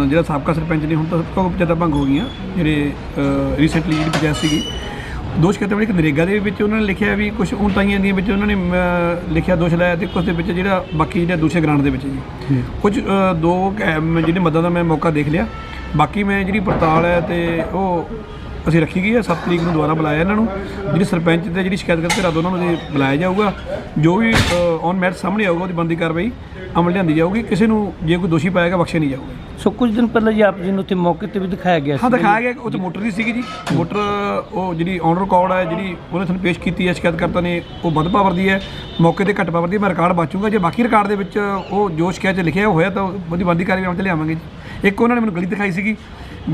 ਜਿਹੜਾ ਸਾਬਕਾ ਸਰਪੰਚ ਨੇ ਹੁਣ ਤਾਂ ਸਭ ਤੋਂ ਪੰਚਾਇਤਾਂ ਭੰਗ ਹੋ ਗਈਆਂ ਜਿਹੜੇ ਰੀਸੈਂਟਲੀ ਜਿਹੜੀ ਪੰਚਾਇਤ ਸੀਗੀ। ਦੋਸ਼ ਕਰਤੇ ਇੱਕ ਨਰੇਗਾ ਦੇ ਵਿੱਚ ਉਹਨਾਂ ਨੇ ਲਿਖਿਆ ਵੀ ਕੁਝ ਉਣਤਾਈਆਂ ਦੀਆਂ ਵਿੱਚ ਉਹਨਾਂ ਨੇ ਲਿਖਿਆ ਦੋਸ਼ ਲਾਇਆ ਤੇ ਕੁਝ ਦੇ ਵਿੱਚ ਜਿਹੜਾ ਬਾਕੀ ਜਿਹੜਾ ਦੂਸਰੇ ਗ੍ਰਾਂਟ ਦੇ ਵਿੱਚ ਜੀ। ਕੁਝ ਦੋ ਜਿਹੜੇ ਮਦਦ ਦਾ ਮੈਂ ਮੌਕਾ ਦੇਖ ਲਿਆ। ਬਾਕੀ ਮੈਂ ਜਿਹੜੀ ਪੜਤਾਲ ਹੈ ਤੇ ਉਹ ਅਸੀਂ ਰੱਖੀ ਗਈ ਹੈ। 7 ਤਰੀਕ ਨੂੰ ਦੁਬਾਰਾ ਬੁਲਾਇਆ ਇਹਨਾਂ ਨੂੰ। ਜਿਹੜੀ ਸਰਪੰਚ ਤੇ ਜਿਹੜੀ ਸ਼ਿਕਾਇਤ ਕਰਤੇ ਰਾਤ ਉਹਨਾਂ ਨੂੰ ਜੀ ਬੁਲਾਇਆ ਜਾਊਗਾ ਜੋ ਵੀ ਔਨ ਮੈਟ ਸਾਹਮਣੇ ਆਊਗਾ ਉਹਦੀ ਬੰਦੀ ਕਾਰਵਾਈ ਅਮਲ ਲਿਆਂਦੀ ਜਾਊਗੀ। ਕਿਸੇ ਨੂੰ ਜੇ ਕੋਈ ਦੋਸ਼ੀ ਪਾਏਗਾ ਬਖਸ਼ਿਆ ਨਹੀਂ ਜਾਊਗਾ। ਸੋ ਕੁਝ ਦਿਨ ਪਹਿਲਾਂ ਜੀ ਆਪ ਜੀ ਨੂੰ ਉੱਥੇ ਮੌਕੇ ਤੇ ਵੀ ਦਿਖਾਇਆ ਗਿਆ ਹਾਂ ਸੀ। ਦਿਖਾਇਆ ਗਿਆ ਉਹ 'ਚ ਮੋਟਰ ਦੀ ਸੀਗੀ ਜੀ। ਮੋਟਰ ਉਹ ਜਿਹੜੀ ਔਨ ਰਿਕਾਰਡ ਹੈ ਜਿਹੜੀ ਉਹਨੇ ਤੁਹਾਨੂੰ ਪੇਸ਼ ਕੀਤੀ ਹੈ ਸ਼ਿਕਾਇਤਕਰਤਾ ਨੇ ਉਹ ਵੱਧ ਪਾਵਰ ਦੀ ਹੈ। ਮੌਕੇ ਤੇ ਘੱਟ ਪਾਵਰ ਦੀ ਹੈ। ਮੈਂ ਰਿਕਾਰਡ ਬਾਚੂਗਾ। ਜੇ ਬਾਕੀ ਰਿਕਾਰਡ ਦੇ ਵਿੱਚ ਉਹ ਜੋ ਸ਼ਿਕਾਇਤ 'ਚ ਲਿਖਿਆ ਹੋਇਆ ਤਾਂ ਉਹਦੀ ਬੰਦੀ ਕਾਰਵਾਈ ਅਮਲ 'ਚ ਲਿਆਵਾਂਗੇ ਜੀ। ਇੱਕ ਉਹਨਾਂ ਨੇ ਮੈਨੂੰ ਗਲੀ ਦਿਖਾਈ ਸੀਗੀ।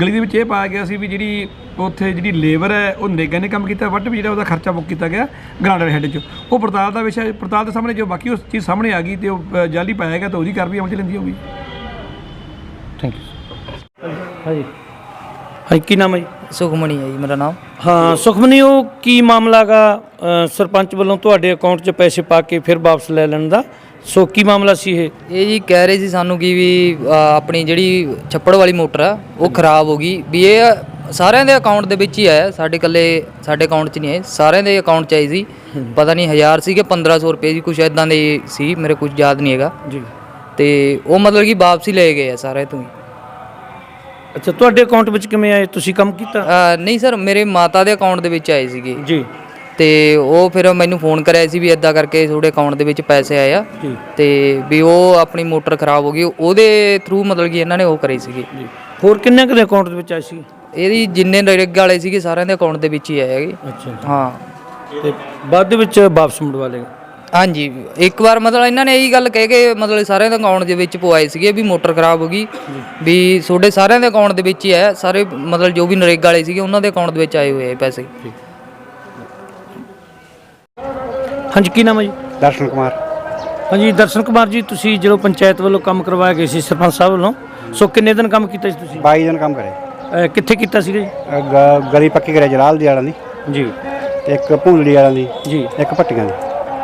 ਗਲੀ ਦੇ ਵਿੱਚ ਇਹ ਪਾਇਆ ਗਿਆ ਸੀ ਵੀ ਜਿਹੜੀ ਉੱਥੇ ਜਿਹੜੀ ਲੇਬਰ ਹੈ ਉਹ ਨੇਗਾ ਨੇ ਕੰਮ ਕੀਤਾ ਬਟ ਵੀ ਜਿਹੜਾ ਉਹਦਾ ਖਰਚਾ ਬੁੱਕ ਕੀਤਾ ਗਿਆ ਗ੍ਰਾਂਡਰ ਹੈਡ 'ਚ। ਉਹ ਪੜਤਾਲ ਦਾ ਵਿਸ਼ਾ ਹੈ। ਪੜਤਾਲ ਦੇ ਸਾਹਮਣੇ ਜੋ ਬਾਕੀ ਉਸ ਚੀਜ਼ ਸਾਹਮਣੇ ਆ ਗਈ ਤੇ ਉਹ ਜਾਲੀ ਪਾਇਆ ਗਿਆ ਤਾਂ ਉਹਦੀ ਕਾਰਵਾਈ ਅਮਲ 'ਚ ਲੈਂਦੀ ਹੋਊਗੀ। ਥੈਂਕ ਯੂ ਹਾਂਜੀ। ਹਾਂਜੀ ਕੀ ਨਾਮ ਹੈ ਜੀ? ਸੁਖਮਣੀ ਹੈ ਜੀ ਮੇਰਾ ਨਾਮ। ਹਾਂ ਸੁਖਮਨੀ ਉਹ ਕੀ ਮਾਮਲਾਗਾ ਸਰਪੰਚ ਵੱਲੋਂ ਤੁਹਾਡੇ ਅਕਾਊਂਟ 'ਚ ਪੈਸੇ ਪਾ ਕੇ ਫਿਰ ਵਾਪਸ ਲੈ ਲੈਣ ਦਾ? ਸੋ ਕੀ ਮਾਮਲਾ ਸੀ ਇਹ? ਇਹ ਜੀ ਕਹਿ ਰਹੇ ਸੀ ਸਾਨੂੰ ਕਿ ਵੀ ਅ, ਆਪਣੀ ਜਿਹੜੀ ਛੱਪੜ ਵਾਲੀ ਮੋਟਰ ਆ ਉਹ ਖਰਾਬ ਹੋ ਗਈ। ਵੀ ਇਹ ਸਾਰਿਆਂ ਦੇ ਅਕਾਊਂਟ ਦੇ ਵਿੱਚ ਹੀ ਆਇਆ ਸਾਡੇ ਇਕੱਲੇ ਸਾਡੇ ਅਕਾਊਂਟ 'ਚ ਨਹੀਂ ਆਏ ਸਾਰਿਆਂ ਦੇ ਅਕਾਊਂਟ 'ਚ ਆਈ ਸੀ। ਪਤਾ ਨਹੀਂ 1000 ਸੀ ਕਿ 1500 ਰੁਪਏ ਜੀ ਕੁਝ ਐਦਾਂ ਦੇ ਸੀ ਮੇਰੇ ਕੁਝ ਯਾਦ ਨਹੀਂ ਹੈਗਾ। ਜੀ। ਤੇ ਉਹ ਮਤਲਬ ਕਿ ਵਾਪਸੀ ਲੈ ਗਏ ਆ ਸਾਰੇ ਤੋਂ ਹੀ। ਅੱਛਾ ਤੁਹਾਡੇ ਅਕਾਊਂਟ ਵਿੱਚ ਕਿਵੇਂ ਆਏ? ਤੁਸੀਂ ਕੰਮ ਕੀਤਾ? ਅ, ਨਹੀਂ ਸਰ ਮੇਰੇ ਮਾਤਾ ਦੇ ਅਕਾਊਂਟ ਦੇ ਵਿੱਚ ਆਏ ਸੀਗੇ। ਜੀ। ਤੇ ਉਹ ਫਿਰ ਮੈਨੂੰ ਫੋਨ ਕਰਿਆ ਸੀ ਵੀ ਇਦਾਂ ਕਰਕੇ ਤੁਹਾਡੇ ਅਕਾਊਂਟ ਦੇ ਵਿੱਚ ਪੈਸੇ ਆਏ ਆ। ਤੇ ਵੀ ਉਹ ਆਪਣੀ ਮੋਟਰ ਖਰਾਬ ਹੋ ਗਈ। ਉਹਦੇ ਥਰੂ ਮਤਲਬ ਕਿ ਇਹਨਾਂ ਨੇ ਉਹ ਕਰੀ ਸੀਗੀ। ਹੋਰ ਕਿੰਨੇ ਕੁ ਦੇ ਅਕਾਊਂਟ ਦੇ ਵਿੱਚ ਆਏ ਸੀ? ਇਹਦੀ ਜਿੰਨੇ ਨਰੇਗਾ ਵਾਲੇ ਸੀਗੇ ਸਾਰਿਆਂ ਦੇ ਅਕਾਊਂਟ ਦੇ ਵਿੱਚ ਹੀ ਆਏ ਹੈਗੇ। ਅੱਛਾ। ਹਾਂ। ਤੇ ਬਾਅਦ ਦੇ ਵਿੱਚ ਵਾਪਸ ਮੁੜਵਾ ਲੇਗਾ ਹਾਂਜੀ। ਇੱਕ ਵਾਰ ਮਤਲਬ ਇਹਨਾਂ ਨੇ ਇਹੀ ਗੱਲ ਕਹਿ ਕੇ ਮਤਲਬ ਸਾਰਿਆਂ ਦੇ ਅਕਾਊਂਟ ਦੇ ਵਿੱਚ ਪਵਾਏ ਸੀਗੇ ਵੀ ਮੋਟਰ ਖਰਾਬ ਹੋ ਗਈ। ਵੀ ਤੁਹਾਡੇ ਸਾਰਿਆਂ ਦੇ ਅਕਾਊਂਟ ਦੇ ਵਿੱਚ ਹੀ ਆਇਆ। ਸਾਰੇ ਮਤਲਬ ਜੋ ਵੀ ਨਰੇਗਾ ਵਾਲੇ ਸੀਗੇ ਉਹਨਾਂ ਦੇ ਅਕਾਊਂਟ ਦੇ ਵਿੱਚ ਆਏ ਹੋਏ ਆ ਪੈਸੇ। ਹਾਂਜੀ ਕੀ ਨਾਮ ਹੈ ਜੀ? ਦਰਸ਼ਨ ਕੁਮਾਰ। ਹਾਂਜੀ ਦਰਸ਼ਨ ਕੁਮਾਰ ਜੀ ਤੁਸੀਂ ਜਦੋਂ ਪੰਚਾਇਤ ਵੱਲੋਂ ਕੰਮ ਕਰਵਾਇਆ ਗਿਆ ਸੀ ਸਰਪੰਚ ਸਾਹਿਬ ਵੱਲੋਂ ਸੋ ਕਿੰਨੇ ਦਿਨ ਕੰਮ ਕੀਤਾ ਸੀ ਤੁਸੀਂ? 22 ਦਿਨ ਕੰਮ ਕਰੇ। ਅਹ ਕਿੱਥੇ ਕੀਤਾ ਸੀਗਾ ਜੀ? ਅਹ ਗ- ਗਲੀ ਪੱਕੀ ਕਰੇ ਜਲਾਲ ਦੀ ਵਾਲਾਂ ਦੀ। ਜੀ। ਤੇ ਇੱਕ ਭੁੰਦੜੀ ਵਾਲਾਂ ਦੀ ਜੀ। ਇੱਕ ਭੱਟੀਆਂ ਦੀ।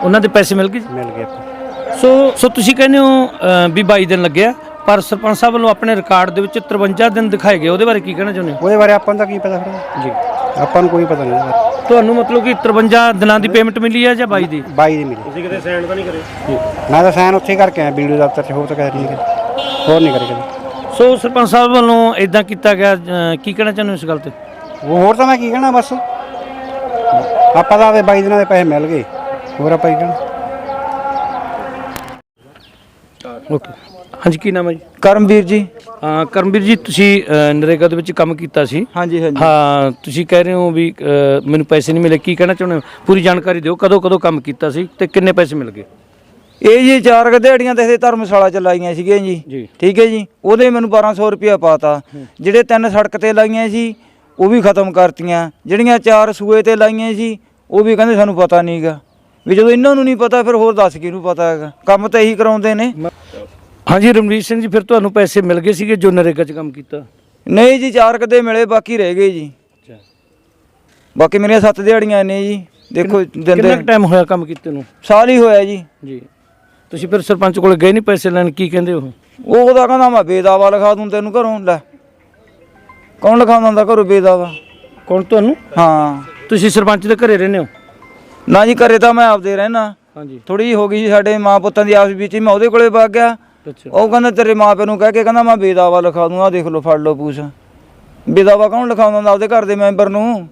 ਉਹਨਾਂ ਦੇ ਪੈਸੇ ਮਿਲ ਗਏ ਜੀ? ਮਿਲ ਗਏ। ਆਪਾਂ। ਸੋ ਸੋ ਤੁਸੀਂ ਕਹਿੰਦੇ ਹੋ ਅਹ, ਵੀ 22 ਦਿਨ ਲੱਗਿਆ ਪਰ ਸਰਪੰਚ ਸਾਹਿਬ ਵੱਲੋਂ ਆਪਣੇ ਰਿਕਾਰਡ ਦੇ ਵਿੱਚ 53 ਦਿਨ ਦਿਖਾਏ ਗਏ ਉਹਦੇ ਬਾਰੇ ਕੀ ਕਹਿਣਾ ਚਾਹੁੰਦੇ ਹੋ? ਉਹਦੇ ਬਾਰੇ ਆਪਾਂ ਨੂੰ ਤਾਂ ਕੀ ਪਤਾ ਫਿਰ। ਜੀ। ਆਪਾਂ ਨੂੰ ਕੋਈ ਪਤਾ ਨਹੀਂ। ਤੁਹਾਨੂੰ ਮਤਲਬ ਕਿ 53 ਦਿਨਾਂ ਦੀ ਪੇਮੈਂਟ ਮਿਲੀ ਹੈ ਜਾਂ 22 ਦੀ? 22 ਦੀ ਮਿਲੀ। ਤੁਸੀਂ ਕਿਤੇ ਸਾਈਨ ਤਾਂ ਨਹੀਂ ਕਰੇ? ਮੈਂ ਤਾਂ ਸਾਈਨ ਉੱਥੇ ਹੀ ਕਰਕੇ ਆਇਆ ਵੀਡੀਓ ਦਫ਼ਤਰ 'ਚ ਹੋਰ ਤਾਂ ਕਦੇ ਨਹੀਂ ਕਰੇ ਹੋਰ ਨਹੀਂ ਕਰੇ ਕਦੇ। ਸੋ ਸਰਪੰਚ ਸਾਹਿਬ ਵੱਲੋਂ ਇਦਾਂ ਕੀਤਾ ਗਿਆ ਕੀ ਕਹਿਣਾ ਚਾਹੁੰਦੇ ਹੋ ਇਸ ਗੱਲ ਤੇ? ਉਹ ਹੋਰ ਤਾਂ ਮੈਂ ਕੀ ਕਹਿਣਾ ਬਸ। ਆਪਾਂ ਤਾਂ ਆਪਦੇ 22 ਦਿਨਾਂ ਦੇ ਪੈਸੇ ਮਿਲ ਗਏ। ਹੋਰ ਆਪਾਂ ਕੀ ਕਹਿਣਾ? ਓਕੇ। ਹਾਂਜੀ ਕੀ ਨਾਮ ਹੈ ਜੀ? ਕਰਮਵੀਰ ਜੀ। ਹਾਂ ਕਰਮਵੀਰ ਜੀ ਤੁਸੀਂ ਅਹ, ਨਰੇਗਾ ਦੇ ਵਿੱਚ ਕੰਮ ਕੀਤਾ ਸੀ। ਹਾਂਜੀ ਹਾਂਜੀ। ਹਾਂ ਤੁਸੀਂ ਕਹਿ ਰਹੇ ਹੋ ਵੀ ਅਹ, ਮੈਨੂੰ ਪੈਸੇ ਨਹੀਂ ਮਿਲੇ ਕੀ ਕਹਿਣਾ ਚਾਹੁੰਦੇ ਹੋ? ਪੂਰੀ ਜਾਣਕਾਰੀ ਦਿਓ ਕਦੋਂ ਕਦੋਂ ਕੰਮ ਕੀਤਾ ਸੀ ਤੇ ਕਿੰਨੇ ਪੈਸੇ ਮਿਲ ਗਏ? ਇਹ ਜੀ ਚਾਰ ਕੁ ਦਿਹਾੜੀਆਂ ਤੇ ਇਹ ਧਰਮਸ਼ਾਲਾ ਚ ਲਾਈਆਂ ਸੀਗੀਆਂ ਜੀ। ਜੀ। ਠੀਕ ਹੈ ਜੀ। ਉਹਦੇ ਮੈਨੂੰ 1200 ਰੁਪਇਆ ਪਾਤਾ। ਜਿਹੜੇ ਤਿੰਨ ਸੜਕ ਤੇ ਲਾਈਆਂ ਸੀ ਉਹ ਵੀ ਖਤਮ ਕਰਤੀਆਂ। ਜਿਹੜੀਆਂ ਚਾਰ ਸੂਏ ਤੇ ਲਾਈਆਂ ਸੀ ਉਹ ਵੀ ਕਹਿੰਦੇ ਸਾਨੂੰ ਪਤਾ ਨਹੀਂਗਾ ਵੀ ਜਦੋਂ ਇਹਨਾਂ ਨੂੰ ਨਹੀਂ ਪਤਾ ਫਿਰ ਹੋਰ ਦੱਸ ਕਿਹਨੂੰ ਪਤਾ ਹੈਗਾ? ਕੰਮ ਤਾਂ ਇਹੀ ਕਰਾਉਂਦੇ ਨੇ। ਹਾਂਜੀ ਰਮਨੀਤ ਸਿੰਘ ਜੀ ਫਿਰ ਤੁਹਾਨੂੰ ਪੈਸੇ ਮਿਲ ਗਏ ਸੀਗੇ ਜੋ ਨਰੇਗਾ 'ਚ ਕੰਮ ਕੀਤਾ? ਨਹੀਂ ਜੀ ਚਾਰ ਕਦੇ ਮਿਲੇ ਬਾਕੀ ਰਹਿ ਗਏ ਜੀ। ਬਾਕੀ ਮੇਰੀਆਂ ਸੱਤ ਦਿਹਾੜੀਆਂ ਨੇ ਜੀ। ਦੇਖੋ ਕਿੰਨਾ ਦਿੰਦੇ ਟਾਈਮ ਹੋਇਆ ਕੰਮ ਕੀਤੇ ਨੂੰ? ਸਾਲ ਹੀ ਹੋਇਆ ਜੀ। ਜੀ। ਤੁਸੀਂ ਫਿਰ ਸਰਪੰਚ ਕੋਲ ਗਏ ਨਹੀਂ ਪੈਸੇ ਲੈਣ ਕੀ ਕਹਿੰਦੇ ਉਹ? ਉਹ ਉਹਦਾ ਕਹਿੰਦਾ ਮੈਂ ਬੇਦਾਵਾ ਲਿਖਾ ਦੂੰ ਤੈਨੂੰ ਘਰੋਂ ਲੈ। ਕੌਣ ਲਿਖਾਉਂਦਾ ਹੁੰਦਾ ਘਰੋਂ ਬੇਦਾਵਾ? ਕੌਣ ਤੁਹਾਨੂੰ? ਹਾਂ। ਤੁਸੀਂ ਸਰਪੰਚ ਦੇ ਘਰੇ ਰਹਿੰਦੇ ਹੋ? ਨਾ ਜੀ ਘਰੇ ਤਾਂ ਮੈਂ ਆਪਦੇ ਰਹਿਣਾ ਹਾਂਜੀ। ਥੋੜੀ ਹੋ ਗਈ ਸੀ ਸਾਡੇ ਮਾਂ ਪੁੱਤਾਂ ਦੀ ਆਪਸ ਵਿੱਚ ਹੀ ਮੈਂ ਉਹਦੇ ਕੋਲੇ ਵਗ ਗਿਆ। ਅੱਛਾ। ਉਹ ਕਹਿੰਦਾ ਤੇਰੇ ਮਾਂ ਪਿਓ ਨੂੰ ਕਹਿ ਕੇ ਕਹਿੰਦਾ ਮੈਂ ਬੇਦਾਵਾ ਲਿਖਾ ਦੂੰਗਾ ਦੇਖ ਲਓ ਫੜ ਲਓ ਪੂਛ। ਬੇਦਾਵਾ ਕੌਣ ਲਿਖਾਉਂਦਾ ਹੁੰਦਾ ਆਪਦੇ ਘਰ ਦੇ ਮੈਂਬਰ ਨੂੰ?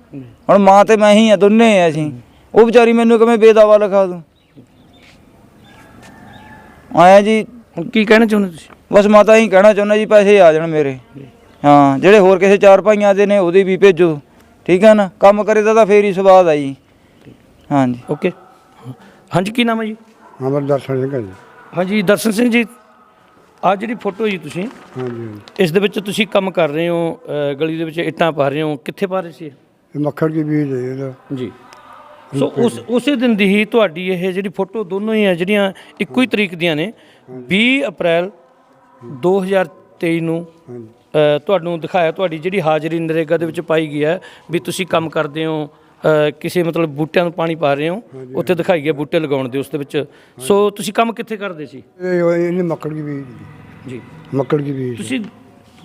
ਹੁਣ ਮਾਂ ਤੇ ਮੈਂ ਹੀ ਆ ਦੋਨੇ ਆ ਅਸੀਂ। ਉਹ ਵਿਚਾਰੀ ਮੈਨੂੰ ਕਿਵੇਂ ਬੇਦਾਵਾ ਲਿਖਾ ਦੂੰ? ਆਇਆ ਜੀ। ਹੁਣ ਕੀ ਕਹਿਣਾ ਚਾਹੁੰਦੇ ਤੁਸੀਂ? ਬਸ ਮਾਤਾ ਹੀ ਕਹਿਣਾ ਚਾਹੁੰਦਾ ਜੀ ਪੈਸੇ ਆ ਜਾਣ ਮੇਰੇ। ਹਾਂ ਜਿਹੜੇ ਹੋਰ ਕਿਸੇ ਚਾਰ ਭਾਈਆਂ ਦੇ ਨੇ ਉਹਦੇ ਵੀ ਭੇਜੋ। ਠੀਕ ਹੈ ਨਾ? ਕੰਮ ਕਰੇ ਤਾਂ ਤਾਂ ਫੇਰ ਹੀ ਸਵਾਦ ਆ ਜੀ। ਹਾਂਜੀ। ਓਕੇ। ਹਾਂਜੀ ਕੀ ਨਾਮ ਹੈ ਜੀ? ਅਮਰ ਦਰਸ਼ਨ ਸਿੰਘ ਜੀ। ਹਾਂਜੀ ਦਰਸ਼ਨ ਸਿੰਘ ਜੀ ਆ ਜਿਹੜੀ ਫੋਟੋ ਜੀ ਤੁਸੀਂ ਹਾਂਜੀ ਇਸ ਦੇ ਵਿੱਚ ਤੁਸੀਂ ਕੰਮ ਕਰ ਰਹੇ ਹੋ ਅ, ਗਲੀ ਦੇ ਵਿੱਚ ਇੱਟਾਂ ਪਾ ਰਹੇ ਹੋ ਕਿੱਥੇ ਪਾ ਰਹੇ ਸੀ ਇਹ? ਇਹ ਮੱਖਣ ਕੀ ਬੀਜ ਹੈ ਇਹਦਾ। ਜੀ। ਸੋ ਉਸ ਉਸੇ ਦਿਨ ਦੀ ਹੀ ਤੁਹਾਡੀ ਇਹ ਜਿਹੜੀ ਫੋਟੋ ਦੋਨੋਂ ਹੀ ਆ ਜਿਹੜੀਆਂ ਇੱਕੋ ਹੀ ਤਰੀਕ ਦੀਆਂ ਨੇ 20 ਅਪ੍ਰੈਲ 2023 ਨੂੰ ਅ, ਤੁਹਾਨੂੰ ਦਿਖਾਇਆ ਤੁਹਾਡੀ ਜਿਹੜੀ ਹਾਜ਼ਰੀ ਨਰੇਗਾ ਦੇ ਵਿੱਚ ਪਾਈ ਗਈ ਹੈ ਵੀ ਤੁਸੀਂ ਕੰਮ ਕਰਦੇ ਹੋ ਕਿਸੇ ਮਤਲਬ ਬੂਟਿਆਂ ਨੂੰ ਪਾਣੀ ਪਾ ਰਹੇ ਹੋ ਉੱਥੇ ਦਿਖਾਈ ਗਿਆ ਬੂਟੇ ਲਗਾਉਣ ਦੇ ਉਸ ਦੇ ਵਿੱਚ। ਸੋ ਤੁਸੀਂ ਕੰਮ ਕਿੱਥੇ ਕਰਦੇ ਸੀ? ਇਹ ਇਹਨੇ ਮੱਖਣ ਕੀ ਬੀਜ ਜੀ। ਮੱਖਣ ਕੀ ਬੀਜ ਤੁਸੀਂ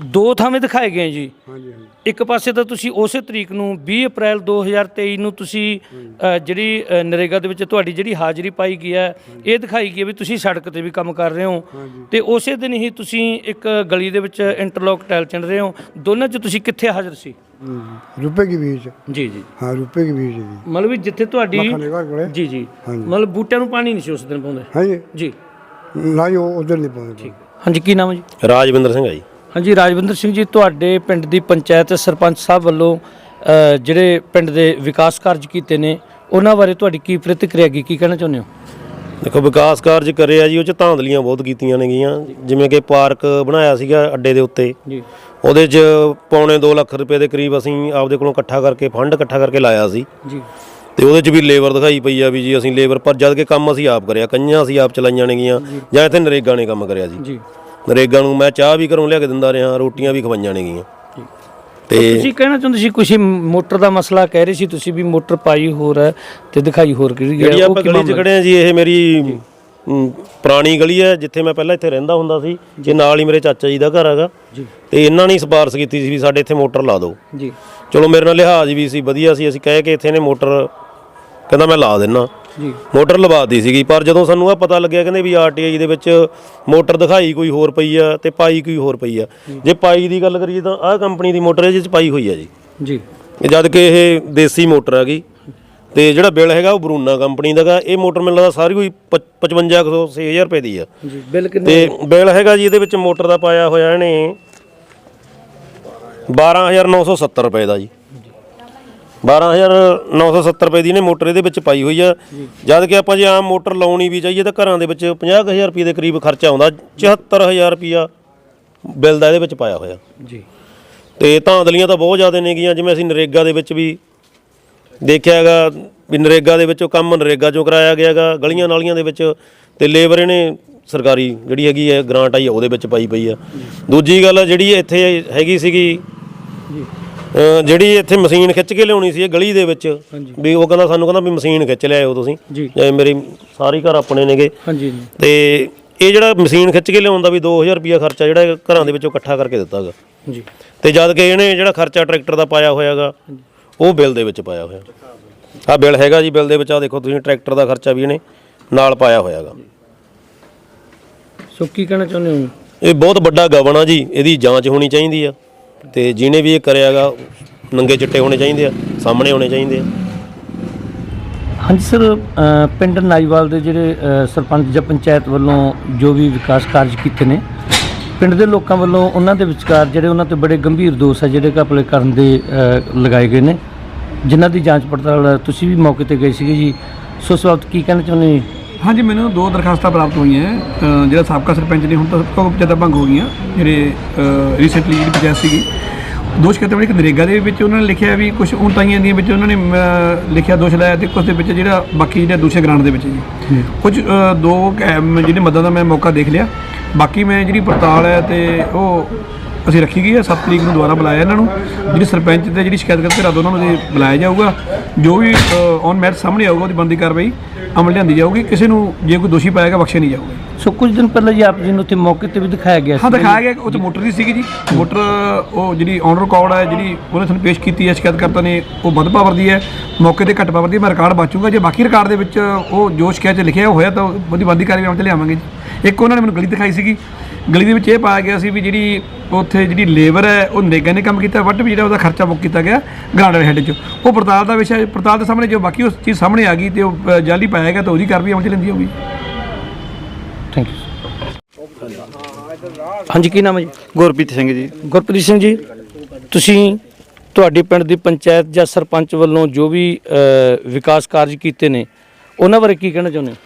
ਦੋ ਥਾਵੇਂ ਦਿਖਾਏ ਗਏ ਜੀ। ਹਾਂਜੀ ਹਾਂਜੀ। ਇੱਕ ਪਾਸੇ ਤਾਂ ਤੁਸੀਂ ਉਸੇ ਤਰੀਕ ਨੂੰ 20 ਅਪ੍ਰੈਲ 2023 ਨੂੰ ਤੁਸੀਂ ਅ, ਜਿਹੜੀ ਅ, ਨਰੇਗਾ ਦੇ ਵਿੱਚ ਤੁਹਾਡੀ ਜਿਹੜੀ ਹਾਜ਼ਰੀ ਪਾਈ ਗਈ ਹੈ ਇਹ ਦਿਖਾਈ ਗਈ ਹੈ ਵੀ ਤੁਸੀਂ ਸੜਕ ਤੇ ਵੀ ਕੰਮ ਕਰ ਰਹੇ ਹੋ। ਤੇ ਉਸੇ ਦਿਨ ਹੀ ਤੁਸੀਂ ਇੱਕ ਗਲੀ ਦੇ ਵਿੱਚ ਇੰਟਰਲੌਕ ਟਾਇਲ ਚਿਣ ਰਹੇ ਹੋ। ਦੋਨਾਂ 'ਚ ਤੁਸੀਂ ਕਿੱਥੇ ਹਾਜ਼ਰ ਸੀ? ਰੁਪਏ ਕੀ ਬੀਜ ਜੀ? ਜੀ ਹਾਂ ਰੁਪਏ ਕੀ ਬੀਜ ਜੀ ਮਤਲਬ ਵੀ ਜਿੱਥੇ ਤੁਹਾਡੀ ਜੀ ਜੀ। ਹਾਂਜੀ। ਮਤਲਬ ਬੂਟਿਆਂ ਨੂੰ ਪਾਣੀ ਨਹੀਂ ਸੀ ਉਸ ਦਿਨ ਪਾਉਂਦੇ? ਹਾਂਜੀ। ਜੀ। ਨਾ ਜੀ ਉਹ ਉਧਰ ਨਹੀਂ ਪਹੁੰਚੇ ਹਾਂਜੀ ਕੀ ਨਾਮ ਹੈ ਜੀ? ਰਾਜਵਿੰਦਰ ਸਿੰਘ ਆ ਜੀ। ਹਾਂਜੀ ਰਾਜਵਿੰਦਰ ਸਿੰਘ ਜੀ ਤੁਹਾਡੇ ਪਿੰਡ ਦੀ ਪੰਚਾਇਤ ਸਰਪੰਚ ਸਾਹਿਬ ਵੱਲੋਂ ਅ, ਜਿਹੜੇ ਪਿੰਡ ਦੇ ਵਿਕਾਸ ਕਾਰਜ ਕੀਤੇ ਨੇ ਉਹਨਾਂ ਬਾਰੇ ਤੁਹਾਡੀ ਕੀ ਪ੍ਰਤੀਕਿਰਿਆ ਹੈਗੀ ਕੀ ਕਹਿਣਾ ਚਾਹੁੰਦੇ ਹੋ? ਦੇਖੋ ਵਿਕਾਸ ਕਾਰਜ ਕਰੇ ਆ ਜੀ ਉਹ ਚ ਧਾਂਦਲੀਆਂ ਬਹੁਤ ਕੀਤੀਆਂ ਨੇਗੀਆਂ ਜਿਵੇਂ ਕਿ ਪਾਰਕ ਬਣਾਇਆ ਸੀਗਾ ਅੱਡੇ ਦੇ ਉੱਤੇ। ਜੀ। ਉਹਦੇ 'ਚ ਪੌਣੇ 2 ਲੱਖ ਰੁਪਏ ਦੇ ਕਰੀਬ ਅਸੀਂ ਆਪਦੇ ਕੋਲੋਂ ਇਕੱਠਾ ਕਰਕੇ ਫੰਡ ਇਕੱਠਾ ਕਰਕੇ ਲਾਇਆ ਸੀ। ਜੀ। ਤੇ ਉਹਦੇ 'ਚ ਵੀ ਲੇਬਰ ਦਿਖਾਈ ਪਈ ਆ ਵੀ ਜੀ ਅਸੀਂ ਲੇਬਰ ਪਰ ਜਦ ਕਿ ਕੰਮ ਅਸੀਂ ਆਪ ਕਰਿਆ ਕਈਆਂ ਅਸੀਂ ਆਪ ਚਲਾਈਆਂ ਨੇਗੀਆਂ ਜਾਂ ਇੱਥੇ ਨਰੇਗਾ ਨੇ ਕੰਮ ਕਰਿਆ ਜੀ। ਜੀ। ਨਰੇਗਾ ਨੂੰ ਮੈਂ ਚਾਹ ਵੀ ਘਰੋਂ ਲਿਆ ਕੇ ਦਿੰਦਾ ਰਿਹਾ ਰੋਟੀਆਂ ਵੀ ਖਵਾਈਆਂ ਨੇਗੀਆਂ ਤੇ ਤੁਸੀਂ ਕਹਿਣਾ ਚਾਹੁੰਦੇ ਸੀ? ਕੁਛ ਮੋਟਰ ਦਾ ਮਸਲਾ ਕਹਿ ਰਹੇ ਸੀ ਤੁਸੀਂ ਵੀ ਮੋਟਰ ਪਾਈ ਹੋਰ ਹੈ ਤੇ ਦਿਖਾਈ ਹੋਰ ਕਿਹੜੀ ਜਿਹੜੀ ਹੈ ਉਹ ਆਪਾਂ ਗਲੀ 'ਚ ਮਾਮਲਾ? ਖੜੇ ਆ ਜੀ ਇਹ ਮੇਰੀ ਪੁਰਾਣੀ ਗਲੀ ਹੈ ਜਿੱਥੇ ਮੈਂ ਪਹਿਲਾਂ ਇੱਥੇ ਰਹਿੰਦਾ ਹੁੰਦਾ ਸੀ। ਜੇ। ਨਾਲ ਹੀ ਮੇਰੇ ਚਾਚਾ ਜੀ ਦਾ ਘਰ ਹੈਗਾ। ਜੀ। ਤੇ ਇਹਨਾਂ ਨੇ ਸਿਫਾਰਸ਼ ਕੀਤੀ ਸੀ ਵੀ ਸਾਡੇ ਇੱਥੇ ਮੋਟਰ ਲਾ ਦਿਓ। ਜੀ। ਚਲੋ ਮੇਰੇ ਨਾਲ ਲਿਹਾਜ਼ ਵੀ ਸੀ ਵਧੀਆ ਸੀ। ਅਸੀਂ ਕਹਿ ਕੇ ਇੱਥੇ ਨੇ ਮੋਟਰ ਕਹਿੰਦਾ ਮੈਂ ਲਾ ਦਿੰਨਾ। ਜੀ। ਮੋਟਰ ਲਵਾਤੀ ਸੀਗੀ ਪਰ ਜਦੋਂ ਸਾਨੂੰ ਆ ਪਤਾ ਲੱਗਿਆ ਕਹਿੰਦੇ ਵੀ ਆਰਟੀਆਈ ਦੇ ਵਿੱਚ ਮੋਟਰ ਦਿਖਾਈ ਕੋਈ ਹੋਰ ਪਈ ਆ ਤੇ ਪਾਈ ਕੋਈ ਹੋਰ ਪਈ ਆ। ਜੇ। ਪਾਈ ਦੀ ਗੱਲ ਕਰੀਏ ਤਾਂ ਆਹ ਕੰਪਨੀ ਦੀ ਮੋਟਰ ਹੈ ਜਿਸ 'ਚ ਪਾਈ ਹੋਈ ਆ ਜੀ। ਜੀ। ਇਹ ਜਦ ਕਿ ਇਹ ਦੇਸੀ ਮੋਟਰ ਹੈਗੀ ਤੇ ਜਿਹੜਾ ਬਿੱਲ ਹੈਗਾ ਉਹ ਬਰੂਨਾ ਕੰਪਨੀ ਦਾ ਹੈਗਾ ਇਹ ਮੋਟਰ ਮੈਨੂੰ ਲੱਗਦਾ ਸਾਰੀ ਕੋਈ 5500 6000 ਰੁਪਏ ਦੀ ਆ। ਜੀ ਬਿੱਲ ਕਿੰਨੇ ਤੇ ਬਿੱਲ ਹੈਗਾ ਜੀ ਇਹਦੇ ਵਿੱਚ ਮੋਟਰ ਦਾ ਪਾਇਆ ਹੋਇਆ ਇਹਨੇ 12970 ਰੁਪਏ ਦਾ ਜੀ। 12970 ਰੁਪਏ ਦੀ ਇਹਨੇ ਮੋਟਰ ਇਹਦੇ ਵਿੱਚ ਪਾਈ ਹੋਈ ਆ। ਜਦ ਕਿ ਆਪਾਂ ਜੇ ਆਮ ਮੋਟਰ ਲਾਉਣੀ ਵੀ ਚਾਹੀਏ ਤਾਂ ਘਰਾਂ ਦੇ ਵਿੱਚ 50000 ਰੁਪਏ ਦੇ ਕਰੀਬ ਖਰਚਾ ਆਉਂਦਾ। 74000 ਰੁਪਿਆ ਬਿੱਲ ਦਾ ਇਹਦੇ ਵਿੱਚ ਪਾਇਆ ਹੋਇਆ। ਜੀ। ਤੇ ਧਾਂਦਲੀਆਂ ਤਾਂ ਬਹੁਤ ਜ਼ਿਆਦਾ ਨੇਗੀਆਂ ਜਿਵੇਂ ਅਸੀਂ ਨਰੇਗਾ ਦੇ ਵਿੱਚ ਵੀ ਦੇਖਿਆ ਹੈਗਾ ਵੀ ਨਰੇਗਾ ਦੇ ਵਿੱਚੋਂ ਕੰਮ ਨਰੇਗਾ ਚੋਂ ਕਰਾਇਆ ਗਿਆ ਹੈਗਾ ਗਲੀਆਂ ਨਾਲੀਆਂ ਦੇ ਵਿੱਚ ਤੇ ਲੇਬਰ ਇਹਨੇ ਸਰਕਾਰੀ ਜਿਹੜੀ ਹੈਗੀ ਹੈ ਗ੍ਰਾਂਟ ਆਈ ਉਹਦੇ ਵਿੱਚ ਪਾਈ ਪਈ ਆ। ਦੂਜੀ ਗੱਲ ਜਿਹੜੀ ਇੱਥੇ ਹੈਗੀ ਸੀਗੀ ਜਿਹੜੀ ਇੱਥੇ ਮਸ਼ੀਨ ਖਿੱਚ ਕੇ ਲਿਆਉਣੀ ਸੀ ਇਹ ਗਲੀ ਦੇ ਵਿੱਚ ਵੀ ਉਹ ਕਹਿੰਦਾ ਸਾਨੂੰ ਕਹਿੰਦਾ ਵੀ ਮਸ਼ੀਨ ਖਿੱਚ ਲਿਆਇਓ ਤੁਸੀਂ। ਜੀ। ਮੇਰੀ ਸਾਰੀ ਘਰ ਆਪਣੇ ਨੇਗੇ। ਹਾਂਜੀ ਤੇ ਇਹ ਜਿਹੜਾ ਮਸ਼ੀਨ ਖਿੱਚ ਕੇ ਲਿਆਉਣ ਦਾ ਵੀ 2000 ਰੁਪਿਆ ਖਰਚਾ ਜਿਹੜਾ ਘਰਾਂ ਦੇ ਵਿੱਚੋਂ ਇਕੱਠਾ ਕਰਕੇ ਦਿੱਤਾ ਹੈਗਾ ਜੀ। ਤੇ ਜਦ ਕਿ ਇਹਨੇ ਜਿਹੜਾ ਖਰਚਾ ਟਰੈਕਟਰ ਦਾ ਪਾਇਆ ਹੋਇਆਗਾ ਉਹ ਬਿੱਲ ਦੇ ਵਿੱਚ ਪਾਇਆ ਹੋਇਆ। ਆ ਬਿੱਲ ਹੈਗਾ ਜੀ ਬਿੱਲ ਦੇ ਵਿੱਚ ਆ ਦੇਖੋ ਤੁਸੀਂ ਟਰੈਕਟਰ ਦਾ ਖਰਚਾ ਵੀ ਇਹਨੇ ਨਾਲ ਪਾਇਆ ਹੋਇਆਗਾ। ਸੋ ਕੀ ਕਹਿਣਾ ਚਾਹੁੰਦੇ ਹੋ? ਇਹ ਬਹੁਤ ਵੱਡਾ ਗਵਨ ਆ ਜੀ ਇਹਦੀ ਜਾਂਚ ਹੋਣੀ ਚਾਹੀਦੀ ਆ। ਤੇ ਜਿਹਨੇ ਵੀ ਇਹ ਕਰਿਆਗਾ ਨੰਗੇ ਚਿੱਟੇ ਹੋਣੇ ਚਾਹੀਦੇ ਆ, ਸਾਹਮਣੇ ਹੋਣੇ ਚਾਹੀਦੇ ਆ। ਹਾਂਜੀ ਸਰ ਪਿੰਡ ਨਾਈਵਾਲ ਦੇ ਜਿਹੜੇ ਸਰਪੰਚ ਜਾਂ ਪੰਚਾਇਤ ਵੱਲੋਂ ਜੋ ਵੀ ਵਿਕਾਸ ਕਾਰਜ ਕੀਤੇ ਨੇ, ਪਿੰਡ ਦੇ ਲੋਕਾਂ ਵੱਲੋਂ ਉਹਨਾਂ ਦੇ ਵਿਚਕਾਰ ਜਿਹੜੇ ਉਹਨਾਂ ਤੇ ਬੜੇ ਗੰਭੀਰ ਦੋਸ਼ ਆ, ਜਿਹੜੇ ਘਪਲੇ ਕਰਨ ਦੇ ਲਗਾਏ ਗਏ ਨੇ। ਜਿਨ੍ਹਾਂ ਦੀ ਜਾਂਚ ਪੜਤਾਲ ਤੁਸੀਂ ਵੀ ਮੌਕੇ ਤੇ ਗਏ ਸੀਗੇ ਜੀ। ਸੋ ਇਸ ਵਕਤ ਕੀ ਕਹਿਣਾ ਚਾਹੁੰਦੇ ਜੀ ਹਾਂਜੀ ਮੈਨੂੰ ਦੋ ਦਰਖਾਸਤਾਂ ਪ੍ਰਾਪਤ ਹੋਈਆਂ। ਅ, ਜਿਹੜਾ ਸਾਬਕਾ ਸਰਪੰਚ ਨੇ ਹੁਣ ਤਾਂ ਤੋਂ ਜ਼ਿਆਦਾ ਭੰਗ ਹੋ ਗਈਆਂ ਜਿਹੜੇ ਰੀਸੈਂਟਲੀ ਜਿਹੜੀ ਪੰਚਾਇਤ ਸੀਗੀ। ਦੋਸ਼ ਕਿਤੇ ਇੱਕ ਨਰੇਗਾ ਦੇ ਵਿੱਚ ਉਹਨਾਂ ਨੇ ਲਿਖਿਆ ਵੀ ਕੁਝ ਉਣਤਾਈਆਂ ਦੀਆਂ ਵਿੱਚ ਉਹਨਾਂ ਨੇ ਲਿਖਿਆ ਦੋਸ਼ ਲਾਇਆ ਤੇ ਕੁਝ ਦੇ ਵਿੱਚ ਜਿਹੜਾ ਬਾਕੀ ਜਿਹੜਾ ਦੂਸਰੇ ਗ੍ਰਾਂਟ ਦੇ ਵਿੱਚ ਜੀ। ਕੁਝ ਅ, ਦੋ ਕੈ- ਜਿਹੜੇ ਮਦਾਂ ਦਾ ਮੈਂ ਮੌਕਾ ਦੇਖ ਲਿਆ। ਬਾਕੀ ਮੈਂ ਜਿਹੜੀ ਪੜਤਾਲ ਹੈ ਤੇ ਉਹ ਅਸੀਂ ਰੱਖੀ ਗਈ ਹੈ 7 ਤਰੀਕ ਨੂੰ ਦੁਬਾਰਾ ਬੁਲਾਇਆ ਇਹਨਾਂ ਨੂੰ। ਜਿਹੜੀ ਸਰਪੰਚ ਤੇ ਜਿਹੜੀ ਸ਼ਿਕਾਇਤ ਧਿਰਾਂ ਦੋਨਾਂ ਨੂੰ ਅਸੀਂ ਬੁਲਾਇਆ ਜਾਊਗਾ। ਜੋ ਵੀ ਔਨ ਮੈਰਿਟ ਸਾਹਮਣੇ ਆਊਗਾ ਉਹਦੀ ਬੰਦੀ ਕਾਰਵਾਈ। ਅਮਲ ਲਿਆਂਦੀ ਜਾਊਗੀ ਕਿਸੇ ਨੂੰ ਜੇ ਕੋਈ ਦੋਸ਼ੀ ਪਾਏਗਾ ਬਖਸ਼ਿਆ ਨਹੀਂ ਜਾਊਗਾ। ਸੋ ਕੁਝ ਦਿਨ ਪਹਿਲਾਂ ਜੀ ਆਪ ਜੀ ਨੂੰ ਉੱਥੇ ਮੌਕੇ ਤੇ ਵੀ ਦਿਖਾਇਆ ਗਿਆ ਹਾਂ ਦਿਖਾਇਆ ਗਿਆ ਉਹ 'ਚ ਮੋਟਰ ਦੀ ਸੀਗੀ ਜੀ। ਮੋਟਰ ਉਹ ਜਿਹੜੀ ਔਨ ਰਿਕਾਰਡ ਹੈ ਜਿਹੜੀ ਉਹਨੇ ਤੁਹਾਨੂੰ ਪੇਸ਼ ਕੀਤੀ ਹੈ ਸ਼ਿਕਾਇਤਕਰਤਾ ਨੇ ਉਹ ਵੱਧ ਪਾਵਰ ਦੀ ਹੈ। ਮੌਕੇ ਤੇ ਘੱਟ ਪਾਵਰ ਦੀ ਹੈ। ਮੈਂ ਰਿਕਾਰਡ ਬਾਚੂਗਾ ਜੇ ਬਾਕੀ ਰਿਕਾਰਡ ਦੇ ਵਿੱਚ ਉਹ ਜੋ ਸ਼ਿਕਾਇਤ 'ਚ ਲਿਖਿਆ ਹੋਇਆ ਤਾਂ ਉਹਦੀ ਬੰਦੀ ਕਾਰਵਾਈ ਅਮਲ 'ਚ ਲਿਆਵਾਂਗੇ ਜੀ। ਇੱਕ ਉਹਨਾਂ ਨੇ ਮੈਨੂੰ ਗਲੀ ਦਿਖਾਈ ਸੀਗੀ। ਗਲੀ ਦੇ ਵਿੱਚ ਇਹ ਪਾਇਆ ਗਿਆ ਸੀ ਵੀ ਜਿਹੜੀ ਉੱਥੇ ਜਿਹੜੀ ਲੇਬਰ ਹੈ ਉਹ ਨੇਗਾ ਨੇ ਕੰਮ ਕੀਤਾ ਬਟ ਵੀ ਜਿਹੜਾ ਉਹਦਾ ਖਰਚਾ ਬੁੱਕ ਕੀਤਾ ਗਿਆ ਗਰਾਂਡ ਵਾਲੇ ਹੈੱਡ 'ਚ। ਉਹ ਪੜਤਾਲ ਦਾ ਵਿਸ਼ਾ ਪੜਤਾਲ ਦੇ ਸਾਹਮਣੇ ਜੋ ਬਾਕੀ ਉਸ ਚੀਜ਼ ਸਾਹਮਣੇ ਆ ਗਈ ਤੇ ਉਹ ਜਾਲੀ ਪਾਇਆ ਗਿਆ ਤਾਂ ਉਹਦੀ ਕਾਰਵਾਈ ਅਮਲ 'ਚ ਲੈਂਦੀ ਹੋਊਗੀ। ਥੈਂਕ ਯੂ ਹਾਂਜੀ। ਕੀ ਨਾਮ ਹੈ ਜੀ? ਗੁਰਪ੍ਰੀਤ ਸਿੰਘ ਜੀ। ਗੁਰਪ੍ਰੀਤ ਸਿੰਘ ਜੀ ਤੁਸੀਂ ਤੁਹਾਡੇ ਪਿੰਡ ਦੀ ਪੰਚਾਇਤ ਜਾਂ ਸਰਪੰਚ ਵੱਲੋਂ ਜੋ ਵੀ ਵਿਕਾਸ ਕਾਰਜ ਕੀਤੇ ਨੇ ਉਹਨਾਂ ਬਾਰੇ ਕੀ ਕਹਿਣਾ ਚਾਹੁੰਦੇ ਹੋ?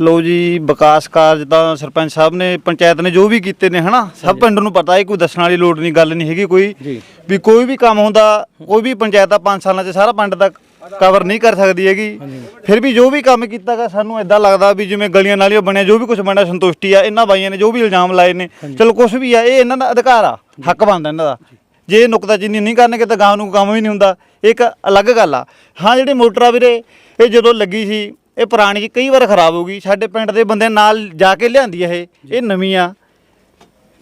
ਲੋ ਜੀ ਵਿਕਾਸ ਕਾਰਜ ਤਾਂ ਸਰਪੰਚ ਸਾਹਿਬ ਨੇ ਪੰਚਾਇਤ ਨੇ ਜੋ ਵੀ ਕੀਤੇ ਨੇ ਹਨਾ? ਸਭ ਪਿੰਡ ਨੂੰ ਪਤਾ ਹੈ ਕੋਈ ਦੱਸਣ ਵਾਲੀ ਲੋੜ ਨਹੀਂ ਗੱਲ ਨਹੀਂ ਹੈਗੀ ਕੋਈ। ਵੀ ਕੋਈ ਵੀ ਕੰਮ ਹੁੰਦਾ ਕੋਈ ਵੀ ਪੰਚਾਇਤ ਆ 5 ਸਾਲਾਂ 'ਚ ਸਾਰਾ ਪਿੰਡ ਦਾ ਕਵਰ ਨਹੀਂ ਕਰ ਸਕਦੀ ਹੈਗੀ। ਫਿਰ ਵੀ ਜੋ ਵੀ ਕੰਮ ਕੀਤਾਗਾ ਸਾਨੂੰ ਇਦਾਂ ਲੱਗਦਾ ਵੀ ਜਿਵੇਂ ਗਲੀਆਂ ਨਾਲੀਆਂ ਬਣਿਆ ਜੋ ਵੀ ਕੁਝ ਬਣਿਆ ਸੰਤੁਸ਼ਟੀ ਆ ਇਹਨਾਂ ਬਾਈਆਂ ਨੇ ਜੋ ਵੀ ਇਲਜ਼ਾਮ ਲਾਏ ਨੇ। ਚਲੋ ਕੁਝ ਵੀ ਆ ਇਹ ਇਹਨਾਂ ਦਾ ਅਧਿਕਾਰ ਆ ਹੱਕ ਬਣਦਾ ਇਹਨਾਂ ਦਾ। ਜੇ ਨੁਕਤਾਚੀਨੀ ਨਹੀਂ ਕਰਨਗੇ ਤਾਂ ਗਾਂ ਨੂੰ ਕੰਮ ਵੀ ਨਹੀਂ ਹੁੰਦਾ। ਇਹ ਇੱਕ ਅਲੱਗ ਗੱਲ ਆ। ਹਾਂ ਜਿਹੜੀ ਮੋਟਰ ਆ ਵੀਰੇ ਇਹ ਜਦੋਂ ਲੱਗੀ ਸੀ ਇਹ ਪੁਰਾਣੀ ਜੀ ਕਈ ਵਾਰ ਖਰਾਬ ਹੋ ਗਈ। ਸਾਡੇ ਪਿੰਡ ਦੇ ਬੰਦੇ ਨਾਲ ਜਾ ਕੇ ਲਿਆਂਦੀ ਇਹ। ਇਹ ਨਵੀਂ ਆ।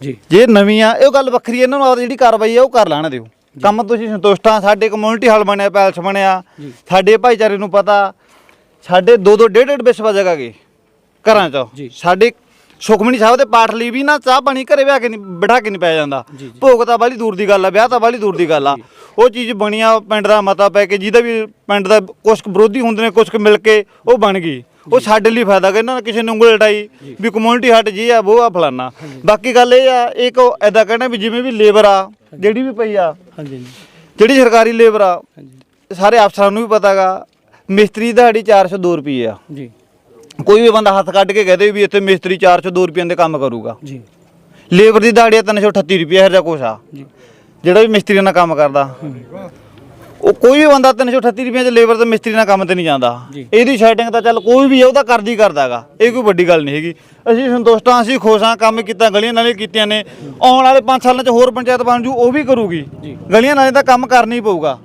ਜੀ। ਜੇ ਨਵੀਂ ਆ ਇਹ ਗੱਲ ਵੱਖਰੀ ਇਹਨਾਂ ਨੂੰ ਆਪਦੀ ਜਿਹੜੀ ਕਾਰਵਾਈ ਆ ਉਹ ਕਰ ਲੈਣ ਦਿਓ। ਕੰਮ ਤੁਸੀਂ ਸੰਤੁਸ਼ਟ ਆ ਸਾਡੇ ਕਮਿਊਨਿਟੀ ਹਾਲ ਬਣਿਆ ਪੈਲਸ ਬਣਿਆ। ਸਾਡੇ ਭਾਈਚਾਰੇ ਨੂੰ ਪਤਾ। ਸਾਡੇ ਦੋ ਦੋ ਡੇਢ ਡੇਢ ਵਿਸਵਾ ਜਗ੍ਹਾ ਗਏ। ਘਰਾਂ 'ਚ। ਸਾਡੇ ਸੁਖਮਨੀ ਸਾਹਿਬ ਦੇ ਪਾਠ ਲਈ ਵੀ ਨਾ ਚਾਹ ਪਾਣੀ ਘਰੇ ਵਿਆਹ ਕੇ ਨਹੀਂ ਬਿਠਾ ਕੇ ਨਹੀਂ ਪਾਇਆ ਜਾਂਦਾ। ਭੋਗ ਤਾਂ ਬਾਲੀ ਦੂਰ ਦੀ ਗੱਲ ਆ ਵਿਆਹ ਤਾਂ ਬਾਲੀ ਦੂਰ ਦੀ ਗੱਲ ਆ। ਉਹ ਚੀਜ਼ ਬਣੀ ਆ ਪਿੰਡ ਦਾ ਮਤਾ ਪੈ ਕੇ ਜਿਹਦਾ ਵੀ ਪਿੰਡ ਦਾ ਕੁਛ ਕੁ ਵਿਰੋਧੀ ਹੁੰਦੇ ਨੇ ਕੁਛ ਕੁ ਮਿਲ ਕੇ ਉਹ ਬਣ ਗਈ। ਉਹ ਸਾਡੇ ਲਈ ਫਾਇਦਾ ਕਿ ਇਹਨਾਂ ਨੇ ਕਿਸੇ ਨੂੰ ਉਂਗਲ ਲਟਾਈ ਵੀ ਕਮਿਊਨਿਟੀ ਹਟ ਜੀ ਆ ਉਹ ਆ ਫਲਾਨਾ। ਬਾਕੀ ਗੱਲ ਇਹ ਆ ਇੱਕ ਐਦਾਂ ਕਹਿਣਾ ਵੀ ਜਿਵੇਂ ਵੀ ਲੇਬਰ ਆ ਜਿਹੜੀ ਵੀ ਪਈ ਆ ਹਾਂਜੀ ਜਿਹੜੀ ਸਰਕਾਰੀ ਲੇਬਰ ਆ ਸਾਰੇ ਅਫਸਰਾਂ ਨੂੰ ਵੀ ਪਤਾਗਾ ਮਿਸਤਰੀ ਦਿਹਾੜੀ 402 ਰੁਪਏ ਆ। ਜੀ। ਕੋਈ ਵੀ ਬੰਦਾ ਹੱਥ ਕੱਢ ਕੇ ਕਹਦੇ ਵੀ ਇੱਥੇ ਮਿਸਤਰੀ 402 ਰੁਪਏ ਦੇ ਕੰਮ ਕਰੂਗਾ। ਜੀ। ਲੇਬਰ ਦੀ ਦਿਹਾੜੀ ਆ 338 ਰੁਪਏ ਹਰ ਜਾ ਕੁਛ ਆ। ਜਿਹੜਾ ਵੀ ਮਿਸਤਰੀ ਨਾਲ ਕੰਮ ਕਰਦਾ। ਉਹ ਕੋਈ ਵੀ ਬੰਦਾ 338 ਰੁਪਏ ਚ ਲੇਬਰ ਤੇ ਮਿਸਤਰੀ ਨਾਲ ਕੰਮ ਤੇ ਨਹੀਂ ਜਾਂਦਾ। ਇਹਦੀ ਸੈਟਿੰਗ ਤਾਂ ਚੱਲ ਕੋਈ ਵੀ ਆ ਉਹ ਤਾਂ ਕਰਦੀ ਕਰਦਾਗਾ ਇਹ ਕੋਈ ਵੱਡੀ ਗੱਲ ਨਹੀਂ ਹੈਗੀ। ਅਸੀਂ ਸੰਤੁਸ਼ਟ ਹਾਂ ਅਸੀਂ ਖੁਸ਼ ਹਾਂ ਕੰਮ ਕੀਤਾ ਗਲੀਆਂ ਨਾਲੇ ਕੀਤੀਆਂ ਨੇ। ਆਉਣ ਵਾਲੇ 5 ਸਾਲਾਂ ਚ ਹੋਰ ਪੰਚਾਇਤ ਬਣ ਜੂ ਉਹ ਵੀ ਕਰੂਗੀ। ਗਲੀਆਂ ਨਾਲੇ ਤਾਂ ਕੰਮ ਕਰਨਾ ਹੀ ਪਊਗਾ।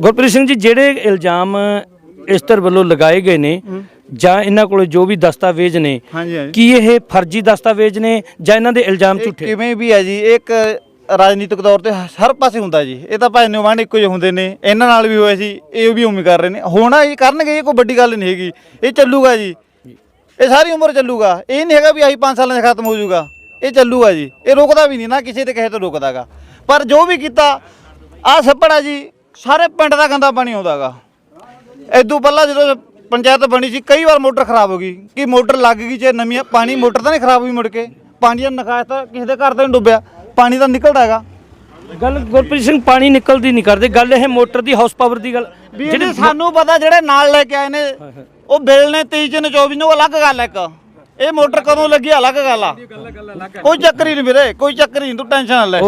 ਗੁਰਪ੍ਰੀਤ ਸਿੰਘ ਜੀ ਜਿਹੜੇ ਇਲਜ਼ਾਮ ਇਸ ਧਿਰ ਵੱਲੋਂ ਲਗਾਏ ਗਏ ਨੇ ਜਾਂ ਇਹਨਾਂ ਕੋਲ ਜੋ ਵੀ ਦਸਤਾਵੇਜ਼ ਨੇ ਹਾਂਜੀ ਹਾਂਜੀ। ਕੀ ਇਹ ਫਰਜ਼ੀ ਦਸਤਾਵੇਜ਼ ਨੇ ਜਾਂ ਇਹਨਾਂ ਦੇ ਇਲਜ਼ਾਮ ਇਹ ਝੂਠੇ? ਕਿਵੇਂ ਵੀ ਹੈ ਜੀ ਇੱਕ ਰਾਜਨੀਤਿਕ ਤੌਰ ਤੇ ਹਰ ਪਾਸੇ ਹੁੰਦਾ ਜੀ। ਇਹ ਤਾਂ ਭਾਈ ਨਿਵਾਨ ਇੱਕੋ ਜਿਹੇ ਹੁੰਦੇ ਨੇ ਇਹਨਾਂ ਨਾਲ ਵੀ ਹੋਇਆ ਸੀ ਇਹ ਵੀ ਉਵੇਂ ਕਰ ਰਹੇ ਨੇ। ਹੋਣਾ ਇਹ ਕਰਨਗੇ ਇਹ ਕੋਈ ਵੱਡੀ ਗੱਲ ਨਹੀਂ ਹੈਗੀ। ਇਹ ਚੱਲੂਗਾ ਜੀ। ਇਹ ਸਾਰੀ ਉਮਰ ਚੱਲੂਗਾ। ਇਹ ਨਹੀਂ ਹੈਗਾ ਵੀ ਆਹੀ 5 ਸਾਲਾਂ 'ਚ ਖਤਮ ਹੋ ਜਾਊਗਾ। ਇਹ ਚੱਲੂਗਾ ਜੀ। ਇਹ ਰੁਕਦਾ ਵੀ ਨਹੀਂ ਨਾ ਕਿਸੇ ਤੇ ਕਿਸੇ ਤੋਂ ਰੁਕਦਾਗਾ। ਪਰ ਜੋ ਵੀ ਕੀਤਾ ਆ ਸੱਪੜਾ ਜੀ ਸਾਰੇ ਪਿੰਡ ਦਾ ਗੰਦਾ ਪਾਣੀ ਆਉਂਦਾਗਾ। ਇਦੋਂ ਪਹਿਲਾਂ ਜਦੋਂ ਪੰਚਾਇਤ ਬਣੀ ਸੀ ਕਈ ਵਾਰ ਮੋਟਰ ਖਰਾਬ ਹੋ ਗਈ। ਕਿ ਮੋਟਰ ਲੱਗ ਗਈ ਜੇ ਨਵੀਂ ਪਾਣੀ ਮੋਟਰ ਤਾਂ ਨਹੀਂ ਖਰਾਬ ਹੋਈ ਮੁੜ ਕੇ। ਪਾਣੀ ਦਾ ਨਿਕਾਸ ਤਾਂ ਕਿਸੇ ਦੇ ਘਰ ਤੋਂ ਨਹੀਂ ਡੁੱਬਿਆ। ਪਾਣੀ ਤਾਂ ਨਿਕਲਦਾ ਹੈਗਾ। ਗੱਲ ਗੁਰਪ੍ਰੀਤ ਸਿੰਘ ਪਾਣੀ ਨਿਕਲਦੀ ਨਹੀਂ ਕਰਦੇ। ਗੱਲ ਇਹ ਮੋਟਰ ਦੀ ਹਾਊਸ ਪਾਵਰ ਦੀ ਗੱਲ ਜਿਹੜੇ ਸਾਨੂੰ ਪਤਾ ਜਿਹੜੇ ਨਾਲ ਲੈ ਕੇ ਆਏ ਨੇ ਉਹ ਬਿੱਲ ਨੇ 23 ਚ ਨੇ 24 ਨੂੰ ਅਲੱਗ ਗੱਲ ਹੈ ਇੱਕ। ਇਹ ਮੋਟਰ ਕਦੋਂ ਲੱਗੀ ਅਲੱਗ ਗੱਲ ਆ। ਕੋਈ ਚੱਕਰ ਹੀ ਨਹੀਂ ਵੀਰੇ ਕੋਈ ਚੱਕਰ ਹੀ ਨਹੀਂ ਤੂੰ ਟੈਨਸ਼ਨ ਨਾ ਲੈ।